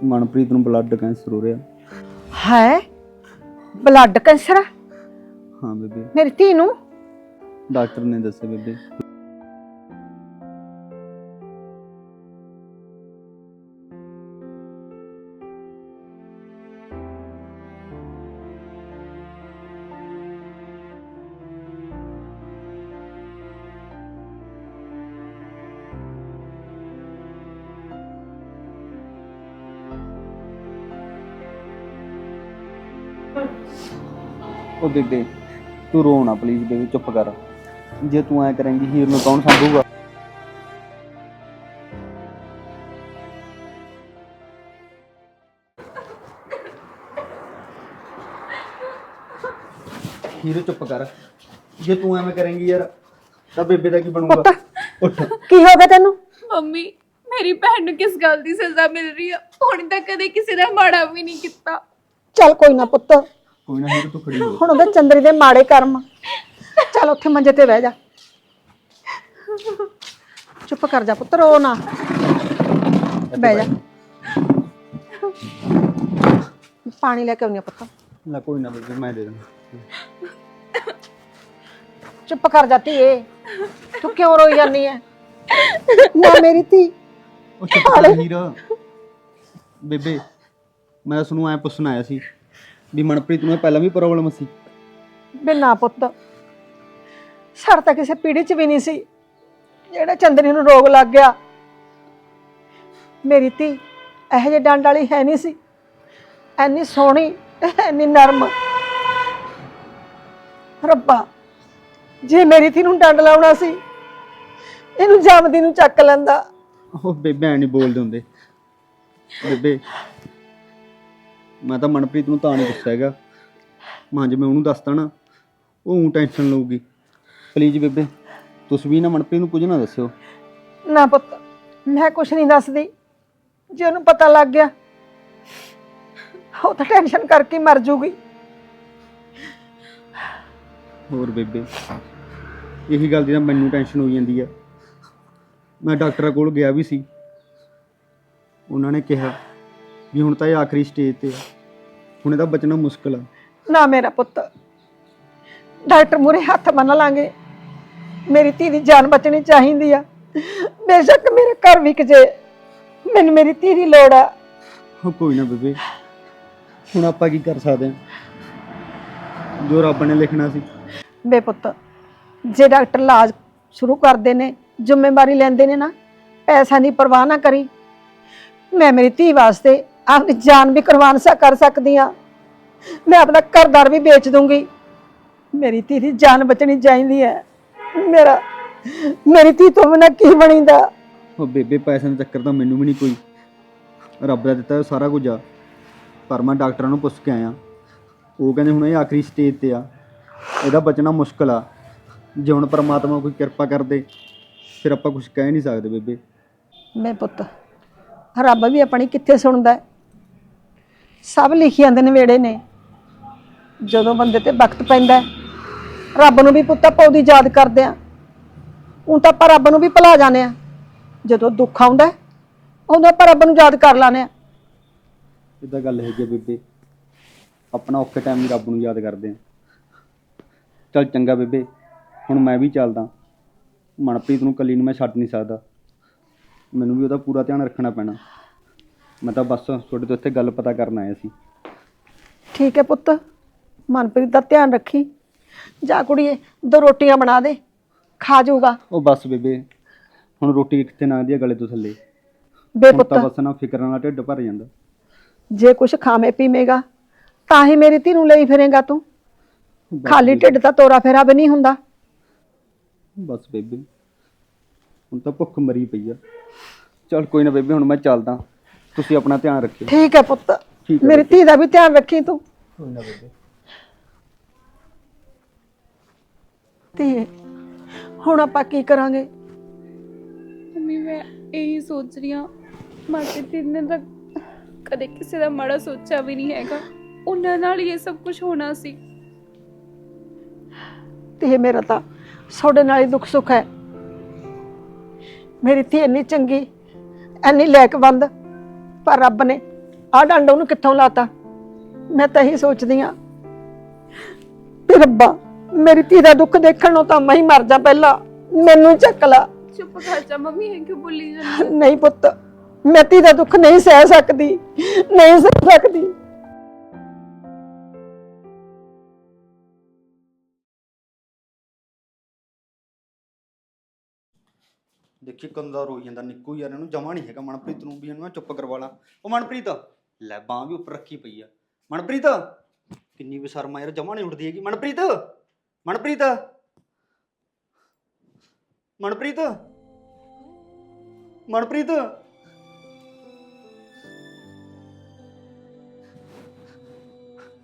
ਮਨਪ੍ਰੀਤ ਨੂੰ ਬਲੱਡ ਕੈਂਸਰ ਹੋ ਰਿਹਾ। ਹੈ? ਬਲੱਡ ਕੈਂਸਰ ਹਾਂ ਬੇਬੇ। ਮੇਰੀ ਧੀ ਨੂੰ? ਡਾਕਟਰ ਨੇ ਦੱਸਿਆ ਬੇਬੇ। ਉਹ ਬੇਬੇ ਤੂੰ ਰੋ ਨਾ ਪਲੀਜ਼ ਬੇਬੇ ਚੁੱਪ ਕਰ। ਜੇ ਤੂੰ ਐ ਕਰੇਂਗੀ ਹੀਰ ਨੂੰ ਕੌਣ ਸੰਭੂਗਾ? ਹੀਰੋ ਚੁੱਪ ਕਰ। ਜੇ ਤੂੰ ਐਵੇਂ ਕਰੇਂਗੀ ਯਾਰ ਤਾਂ ਬੇਬੇ ਦਾ ਕੀ ਬਣੂਗਾ? ਪੁੱਤ ਉੱਠ। ਕੀ ਹੋ ਗਿਆ ਤੈਨੂੰ? ਮੰਮੀ ਮੇਰੀ ਭੈਣ ਨੂੰ ਕਿਸ ਗੱਲ ਦੀ ਸਜ਼ਾ ਮਿਲ ਰਹੀ ਆ? ਹੁਣ ਤੱਕ ਕਦੇ ਕਿਸੇ ਦਾ ਮਾੜਾ ਵੀ ਨਹੀਂ ਕੀਤਾ। ਚੱਲ ਕੋਈ ਨਾ ਪੁੱਤ ਕੋਈ ਨਾ ਹੀਰੋ ਤੂੰ ਖੜੀ ਹੋ ਹੁਣ ਉਹਦੇ ਚੰਦਰੀ ਦੇ ਮਾੜੇ ਕਰਮ। ਚੱਲ ਉੱਥੇ ਮੰਜੇ ਤੇ ਬਹਿ ਜਾ। ਚੁੱਪ ਕਰ ਜਾ ਪੁੱਤ ਰੋ ਨਾ। ਬਹਿ ਜਾ। ਪਾਣੀ ਲੈ ਕੇ ਆਉਣੀ ਪੁੱਤ। ਲੈ ਕੋਈ ਨਾ ਬੇਬੇ ਮੈਂ ਦੇ ਦਿੰਦਾ। ਚੁੱਪ ਕਰ ਜਾ ਧੀਏ। ਤੂੰ ਕਿਉਂ ਰੋਈ ਜਾਂਦੀ ਐ? ਨਾ ਮੇਰੀ ਧੀ। ਉਹ ਚੁੱਪ ਕਰ ਹੀਰ। ਬੇਬੇ ਮੈਂ ਉਸ ਨੂੰ ਐ ਪੁੱਛਣ ਆਇਆ ਸੀ ਵੀ ਮਨਪ੍ਰੀਤ ਨੂੰ ਇਹ ਪਹਿਲਾਂ ਵੀ ਪ੍ਰੋਬਲਮ ਸੀ। ਬੇ ਨਾ ਪੁੱਤ ਸਰ ਤਾਂ ਕਿਸੇ ਪੀੜੀ ਚ ਵੀ ਨਹੀਂ ਸੀ। ਜਿਹੜਾ ਚੰਦਰੀ ਨੂੰ ਰੋਗ ਲੱਗ ਗਿਆ ਮੇਰੀ ਧੀ ਇਹੋ ਜਿਹੇ ਡੰਡ ਵਾਲੀ ਹੈ ਨਹੀਂ ਸੀ। ਐਨੀ ਸੋਹਣੀ ਐਨੀ ਨਰਮ। ਰੱਬਾ ਜੇ ਮੇਰੀ ਧੀ ਨੂੰ ਡੰਡ ਲਾਉਣਾ ਸੀ ਇਹਨੂੰ ਜੰਮਦੀ ਨੂੰ ਚੱਕ ਲੈਂਦਾ। ਉਹ ਬੇਬੇ ਐ ਨਹੀਂ ਬੋਲਦੇ ਹੁੰਦੇ। ਬੇਬੇ ਮੈਂ ਤਾਂ ਮਨਪ੍ਰੀਤ ਨੂੰ ਤਾਂ ਨਹੀਂ ਦੱਸਿਆ ਹੈਗਾ। ਮਾਂ ਜੇ ਮੈਂ ਉਹਨੂੰ ਦੱਸਦਾ ਨਾ ਉਹ ਊਂ ਟੈਨਸ਼ਨ ਲਊਗੀ। ਪਲੀਜ਼ ਬੇਬੇ ਤੁਸੀਂ ਵੀ ਨਾ ਮਨਪ੍ਰੀਤ ਨੂੰ ਕੁਝ ਨਾ ਦੱਸਿਓ। ਨਾ ਪੁੱਤ ਮੈਂ ਕੁਛ ਨਹੀਂ ਦੱਸਦੀ। ਜੇ ਉਹਨੂੰ ਪਤਾ ਲੱਗ ਗਿਆ ਉਹ ਤਾਂ ਟੈਨਸ਼ਨ ਕਰਕੇ ਮਰ ਜੂਗੀ। ਹੋਰ ਬੇਬੇ ਇਹੀ ਗੱਲ ਦੀ ਤਾਂ ਮੈਨੂੰ ਟੈਨਸ਼ਨ ਹੋਈ ਜਾਂਦੀ ਆ। ਮੈਂ ਡਾਕਟਰਾਂ ਕੋਲ ਗਿਆ ਵੀ ਸੀ। ਉਹਨਾਂ ਨੇ ਕਿਹਾ ਵੀ ਹੁਣ ਤਾਂ ਇਹ ਆਖਰੀ ਸਟੇਜ ਤੇ ਆ। ਹੁਣ ਇਹਦਾ ਬਚਣਾ ਮੁਸ਼ਕਲ ਆ। ਨਾ ਮੇਰਾ ਪੁੱਤ ਡਾਕਟਰ ਮੂਰੇ ਹੱਥ ਬੰਨ ਲਾਂਗੇ। ਮੇਰੀ ਧੀ ਦੀ ਜਾਨ ਬਚਣੀ ਚਾਹੀਦੀ ਆ। ਬੇਸ਼ੱਕ ਮੇਰੇ ਘਰ ਵਿਕ ਜੇ। ਮੈਨੂੰ ਮੇਰੀ ਧੀ ਦੀ ਲੋੜ ਆ। ਉਹ ਕੋਈ ਨਾ ਬੇਬੇ ਹੁਣ ਆਪਾਂ ਕੀ ਕਰ ਸਕਦੇ ਹਾਂ ਜੋ ਰੱਬ ਨੇ ਲਿਖਣਾ ਸੀ। ਬੇ ਪੁੱਤ ਜੇ ਡਾਕਟਰ ਇਲਾਜ ਸ਼ੁਰੂ ਕਰਦੇ ਨੇ ਜ਼ਿੰਮੇਵਾਰੀ ਲੈਂਦੇ ਨੇ ਨਾ ਪੈਸਾ ਦੀ ਪਰਵਾਹ ਨਾ ਕਰੀ। ਮੈਂ ਮੇਰੀ ਧੀ ਵਾਸਤੇ ਆਪਣੀ ਜਾਨ ਵੀ ਕੁਰਬਾਨ ਸਾ ਕਰ ਸਕਦੀ ਆ ਮੈਂ ਆਪਣਾ ਘਰਦਾਰ ਵੀ ਵੇਚ ਦੂੰਗੀ। ਮੇਰੀ ਧੀ ਦੀ ਜਾਨ ਬਚਣੀ ਚਾਹੀਦੀ ਹੈ। ਮੇਰਾ ਮੇਰੀ ਧੀ ਤੋਂ ਬਿਨਾਂ ਕੀ ਬਣੀਦਾ? ਉਹ ਬੇਬੇ ਪੈਸੇ ਦਾ ਚੱਕਰ ਤਾਂ ਮੈਨੂੰ ਵੀ ਨਹੀਂ ਕੋਈ। ਰੱਬ ਦਾ ਦਿੱਤਾ ਸਾਰਾ ਕੁਝ ਆ। ਪਰ ਮੈਂ ਡਾਕਟਰਾਂ ਨੂੰ ਪੁੱਛ ਕੇ ਆਇਆ। ਉਹ ਕਹਿੰਦੇ ਹੁਣ ਇਹ ਆਖਰੀ ਸਟੇਜ ਤੇ ਆ। ਇਹਦਾ ਬਚਣਾ ਮੁਸ਼ਕਲ ਆ। ਜੇ ਹੁਣ ਪਰਮਾਤਮਾ ਕੋਈ ਕਿਰਪਾ ਕਰਦੇ ਫਿਰ ਆਪਾਂ ਕੁਝ ਕਹਿ ਨਹੀਂ ਸਕਦੇ ਬੇਬੇ। ਮੈਂ ਪੁੱਤ ਰੱਬ ਵੀ ਆਪਣੀ ਕਿੱਥੇ ਸੁਣਦਾ ਹੈ? ਸਭ ਲਿਖੀ ਜਾਂਦੇ ਨੇ ਵੇੜੇ ਨੇ। ਜਦੋਂ ਬੰਦੇ ਤੇ ਵਕਤ ਪੈਂਦਾ ਰੱਬ ਨੂੰ ਵੀ ਪੁੱਤ ਆਪਾਂ ਯਾਦ ਕਰਦੇ ਆ ਹੁਣ ਤਾਂ ਆਪਾਂ ਰੱਬ ਨੂੰ ਵੀ ਭੁਲਾ ਜਾਂਦੇ ਆ ਜਦੋਂ ਦੁੱਖ ਆਉਂਦਾ ਹੈ, ਉਦੋਂ ਰੱਬ ਨੂੰ ਯਾਦ ਕਰ ਲਾਨੇ ਆ ਇਦਾਂ ਗੱਲ ਹੈਗੀ ਆ ਬੇਬੇ। ਆਪਣਾ ਔਖੇ ਟਾਈਮ ਵੀ ਰੱਬ ਨੂੰ ਯਾਦ ਕਰਦੇ ਆ ਚਲ ਚੰਗਾ ਬੇਬੇ ਹੁਣ ਮੈਂ ਵੀ ਚੱਲਦਾ। ਮਨਪ੍ਰੀਤ ਨੂੰ ਕੱਲੀ ਨੂੰ ਮੈਂ ਛੱਡ ਨਹੀਂ ਸਕਦਾ। ਮੈਨੂੰ ਵੀ ਉਹਦਾ ਪੂਰਾ ਧਿਆਨ ਰੱਖਣਾ ਪੈਣਾ। ਮੈਂ ਤਾਂ ਬਸ ਤੁਹਾਡੇ ਤੋਂ ਇੱਥੇ ਗੱਲ ਪਤਾ ਕਰਨ ਆਇਆ ਸੀ। ਠੀਕ ਹੈ ਪੁੱਤ ਮਨਪ੍ਰੀਤ ਦਾ ਧਿਆਨ ਰੱਖੀ। ਜਾ ਕੁੜੀਏ ਦੋ ਰੋਟੀਆਂ ਬਣਾ ਦੇ ਖਾ ਜਾਊਗਾ। ਉਹ ਬਸ ਬੇਬੇ ਹੁਣ ਰੋਟੀ ਕਿੱਥੇ ਲੰਘਦੀ ਆ ਗਲੇ ਤੋਂ ਥੱਲੇ। ਬੇ ਹੁਣ ਤਾਂ ਪੁੱਤ। ਬਸ ਨਾ ਫਿਕਰਾਂ ਨਾਲ ਢਿੱਡ ਭਰ ਜਾਂਦਾ। ਜੇ ਕੁਛ ਖਾਵੇਂ ਪੀਵੇਂਗਾ ਤਾਂ ਹੀ ਮੇਰੀ ਧੀ ਨੂੰ ਲਈ ਫਿਰੇਗਾ ਤੂੰ। ਬਸ ਖਾਲੀ ਬੇਬੇ, ਢਿੱਡ ਤਾਂ ਤੋਰਾ ਫੇਰਾ ਵੀ ਨਹੀਂ ਹੁੰਦਾ। ਬਸ ਬੇਬੇ ਹੁਣ ਤਾਂ ਭੁੱਖ ਮਰੀ ਪਈ ਆ। ਚਲ ਕੋਈ ਨਾ ਬੇਬੇ ਹੁਣ ਮੈਂ ਚੱਲਦਾ। ਤੁਸੀਂ ਆਪਣਾ ਧਿਆਨ ਰੱਖਿਓ। ਠੀਕ ਹੈ ਪੁੱਤ। ਠੀਕ ਹੈ ਮੇਰੀ ਧੀ ਦਾ ਵੀ ਧਿਆਨ ਰੱਖੀ ਤੂੰ। ਕੋਈ ਨਾ ਬੇਬੇ ਧੀਏ ਹੁਣ ਆਪਾਂ ਕੀ ਕਰਾਂਗੇ? ਮੰਮੀ ਮੈਂ ਇਹੀ ਸੋਚ ਰਹੀ ਹਾਂ। ਮਾਤੇ ਤਿੰਨ ਤੱਕ ਕਦੇ ਕਿਸੇ ਦਾ ਮਾੜਾ ਸੋਚਿਆ ਵੀ ਨਹੀਂ ਹੈਗਾ। ਉਹਨਾਂ ਨਾਲ ਹੀ ਇਹ ਸਭ ਕੁਝ ਹੋਣਾ ਸੀ। ਧੀਏ ਮੇਰਾ ਤਾਂ ਤੁਹਾਡੇ ਨਾਲ ਹੀ ਦੁੱਖ ਸੁੱਖ ਹੈ। ਮੇਰੀ ਧੀ ਇੰਨੀ ਚੰਗੀ ਇੰਨੀ ਲੈਕਬੰਦ ਪਰ ਰੱਬ ਨੇ ਆਹ ਡੰਡ ਉਹਨੂੰ ਕਿੱਥੋਂ ਲਾਤਾ? ਮੈਂ ਤਾਂ ਇਹੀ ਸੋਚਦੀ ਆ ਵੀ ਰੱਬਾ ਮੇਰੀ ਧੀ ਦਾ ਦੁੱਖ ਦੇਖਣ ਨੂੰ ਤਾਂ ਮੈਂ ਹੀ ਮਰ ਜਾ ਪਹਿਲਾਂ। ਮੈਨੂੰ ਚੱਕ ਲਾ। ਚੁੱਪ ਕਰ ਜਾ ਮੰਮੀ ਇਹ ਕਿਉਂ ਬੋਲੀ ਜਾਂਦੀ ਨਹੀਂ ਪੁੱਤ ਮੈਂ ਧੀ ਦਾ ਦੁੱਖ ਨਹੀਂ ਸਹਿ ਸਕਦੀ ਨਹੀਂ ਸਹਿ ਸਕਦੀ। ਦੇਖੀ ਕੰਦਾ ਰੋਈ ਜਾਂਦਾ, ਨਿੱਕੂ ਯਾਰ, ਇਹਨੂੰ ਜਮਾ ਨਹੀਂ ਹੈਗਾ ਮਨਪ੍ਰੀਤ ਨੂੰ ਵੀ, ਇਹਨੂੰ ਮੈਂ ਚੁੱਪ ਕਰਵਾ ਲਾਂ। ਉਹ ਮਨਪ੍ਰੀਤ, ਲੈ ਬਾਂਹ ਵੀ ਉੱਪਰ ਰੱਖੀ ਪਈ ਆ। ਮਨਪ੍ਰੀਤ, ਕਿੰਨੀ ਵੀ ਸ਼ਰਮ ਆ ਯਾਰ, ਜਮਾ ਨਹੀਂ ਉੱਠਦੀ ਹੈਗੀ। ਮਨਪ੍ਰੀਤ ਮਨਪ੍ਰੀਤ ਮਨਪ੍ਰੀਤ ਮਨਪ੍ਰੀਤ।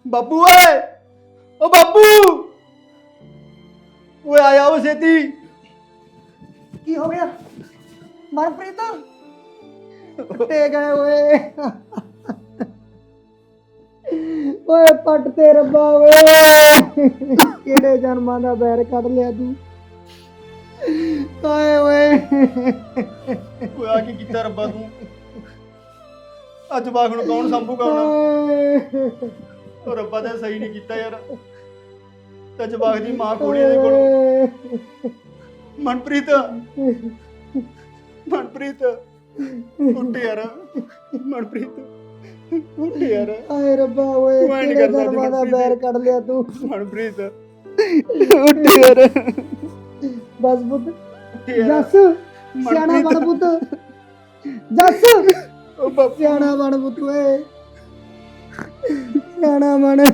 ਬਾਪੂ ਓਏ, ਓ ਬਾਪੂ। ਓਏ ਆਇਆ ਓ ਛੇਤੀ। ਕੀ ਹੋ ਗਿਆ? ਮਨਪ੍ਰੀਤ? ਟੁੱਟੇ ਗਏ ਓਏ? ਓਏ ਪੱਟ ਤੇ ਰੱਬਾ ਓਏ। ਕਿਹੜੇ ਜਨਮਾਂ ਦਾ ਬੈਰ ਕੱਢ ਲਿਆ ਤੂੰ? ਓਏ ਓਏ। ਓਏ ਆ ਕੀ ਕੀਤਾ ਰੱਬਾ ਤੂੰ? ਅੱਜ ਬਾਗ ਨੂੰ ਕੌਣ ਸੰਭੂਗਾ ਹੁਣ? ਉਹ ਰੱਬਾ ਨੇ ਸਹੀ ਨਹੀਂ ਕੀਤਾ ਯਾਰ। ਤੇ ਜਵਾਗ ਦੀ ਮਾਂ ਕੋੜੀ ਇਹਦੇ ਕੋਲ। ਮਨਪ੍ਰੀਤ ਮਨਪ੍ਰੀਤ। ਉੱਠ ਯਾਰ। ਮਨਪ੍ਰੀਤ ਉੱਠ ਯਾਰ। ਆਏ ਰੱਬਾ ਓਏ ਤੂੰ ਐਂ ਨੀ ਕਿਹੜੇ ਕਰਦਾ ਜਨਮਾਂ ਦਾ। ਬੈਰ ਕੱਢ ਲਿਆ ਤੂੰ? ਮਨਪ੍ਰੀਤ। ਉੱਠ ਯਾਰ। ਬਸ ਯਾਰ। ਜੱਸ ਸਿਆਣਾ ਬਣ ਪੁੱਤ ਜੱਸ। ਉਹ ਬਾਪੂ। ਸਿਆਣਾ ਬਣ ਪੁੱਤ ਓਏ। ਸਿਆਣਾ ਬਣ।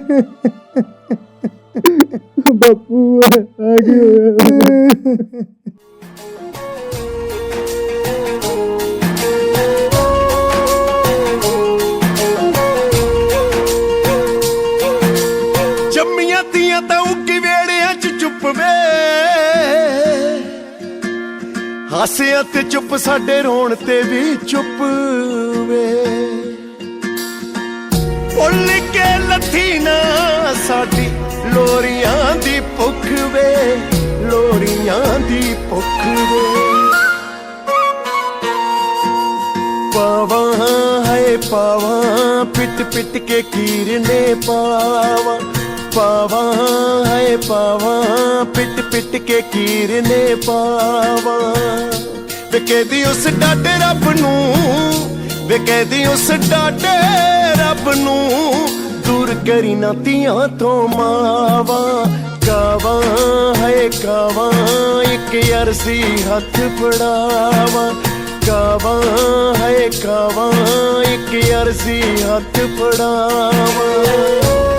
ਬਾਪੂ ਆ ਗਿਆ ਹਾਸਿਆਂ ਤੇ ਚੁੱਪ, ਸਾਡੇ ਰੋਣ ਤੇ ਵੀ ਚੁੱਪ ਵੇ। ਭੁੱਲ ਕੇ ਲੱਥੀ ਨਾ ਸਾਡੀ ਲੋਰੀਆਂ ਦੀ ਭੁੱਖ ਵੇ, ਲੋਰੀਆਂ ਦੀ ਭੁੱਖ ਵੇ। ਪਾਵਾਂ ਹੈ ਪਾਵਾਂ ਪਿੱਟ ਪਿੱਟ ਕੇ ਕੀਰਨੇ ਪਾਵਾਂ। ਪਾਵਾਂ ਹੈ ਪਾਵਾਂ, ਪਿੱਟ ਪਿੱਟ ਕੇ ਕੀਰਨੇ ਪਾਵਾਂ। ਵੇ ਕਹਦੀ ਉਸ ਡਾਡੇ ਰੱਬ ਨੂੰ ਵੇ ਕਹਦੀ ਉਸ ਡਾਡੇ ਰੱਬ ਨੂੰ, ਦੂਰ ਕਰੀ ਨਾ ਤੀਆਂ ਤੋਂ ਮਾਵਾ। ਕਾਵਾ ਹੈ ਕਾਵਾਂ ਇੱਕ ਅਰਸੀ ਹੱਥ ਫੜਾਵਾਂ। ਕਾਵਾਂ ਹੈ ਕਾਵਾਂ ਇੱਕ ਅਰਸੀ ਹੱਥ ਫੜਾਵਾਂ।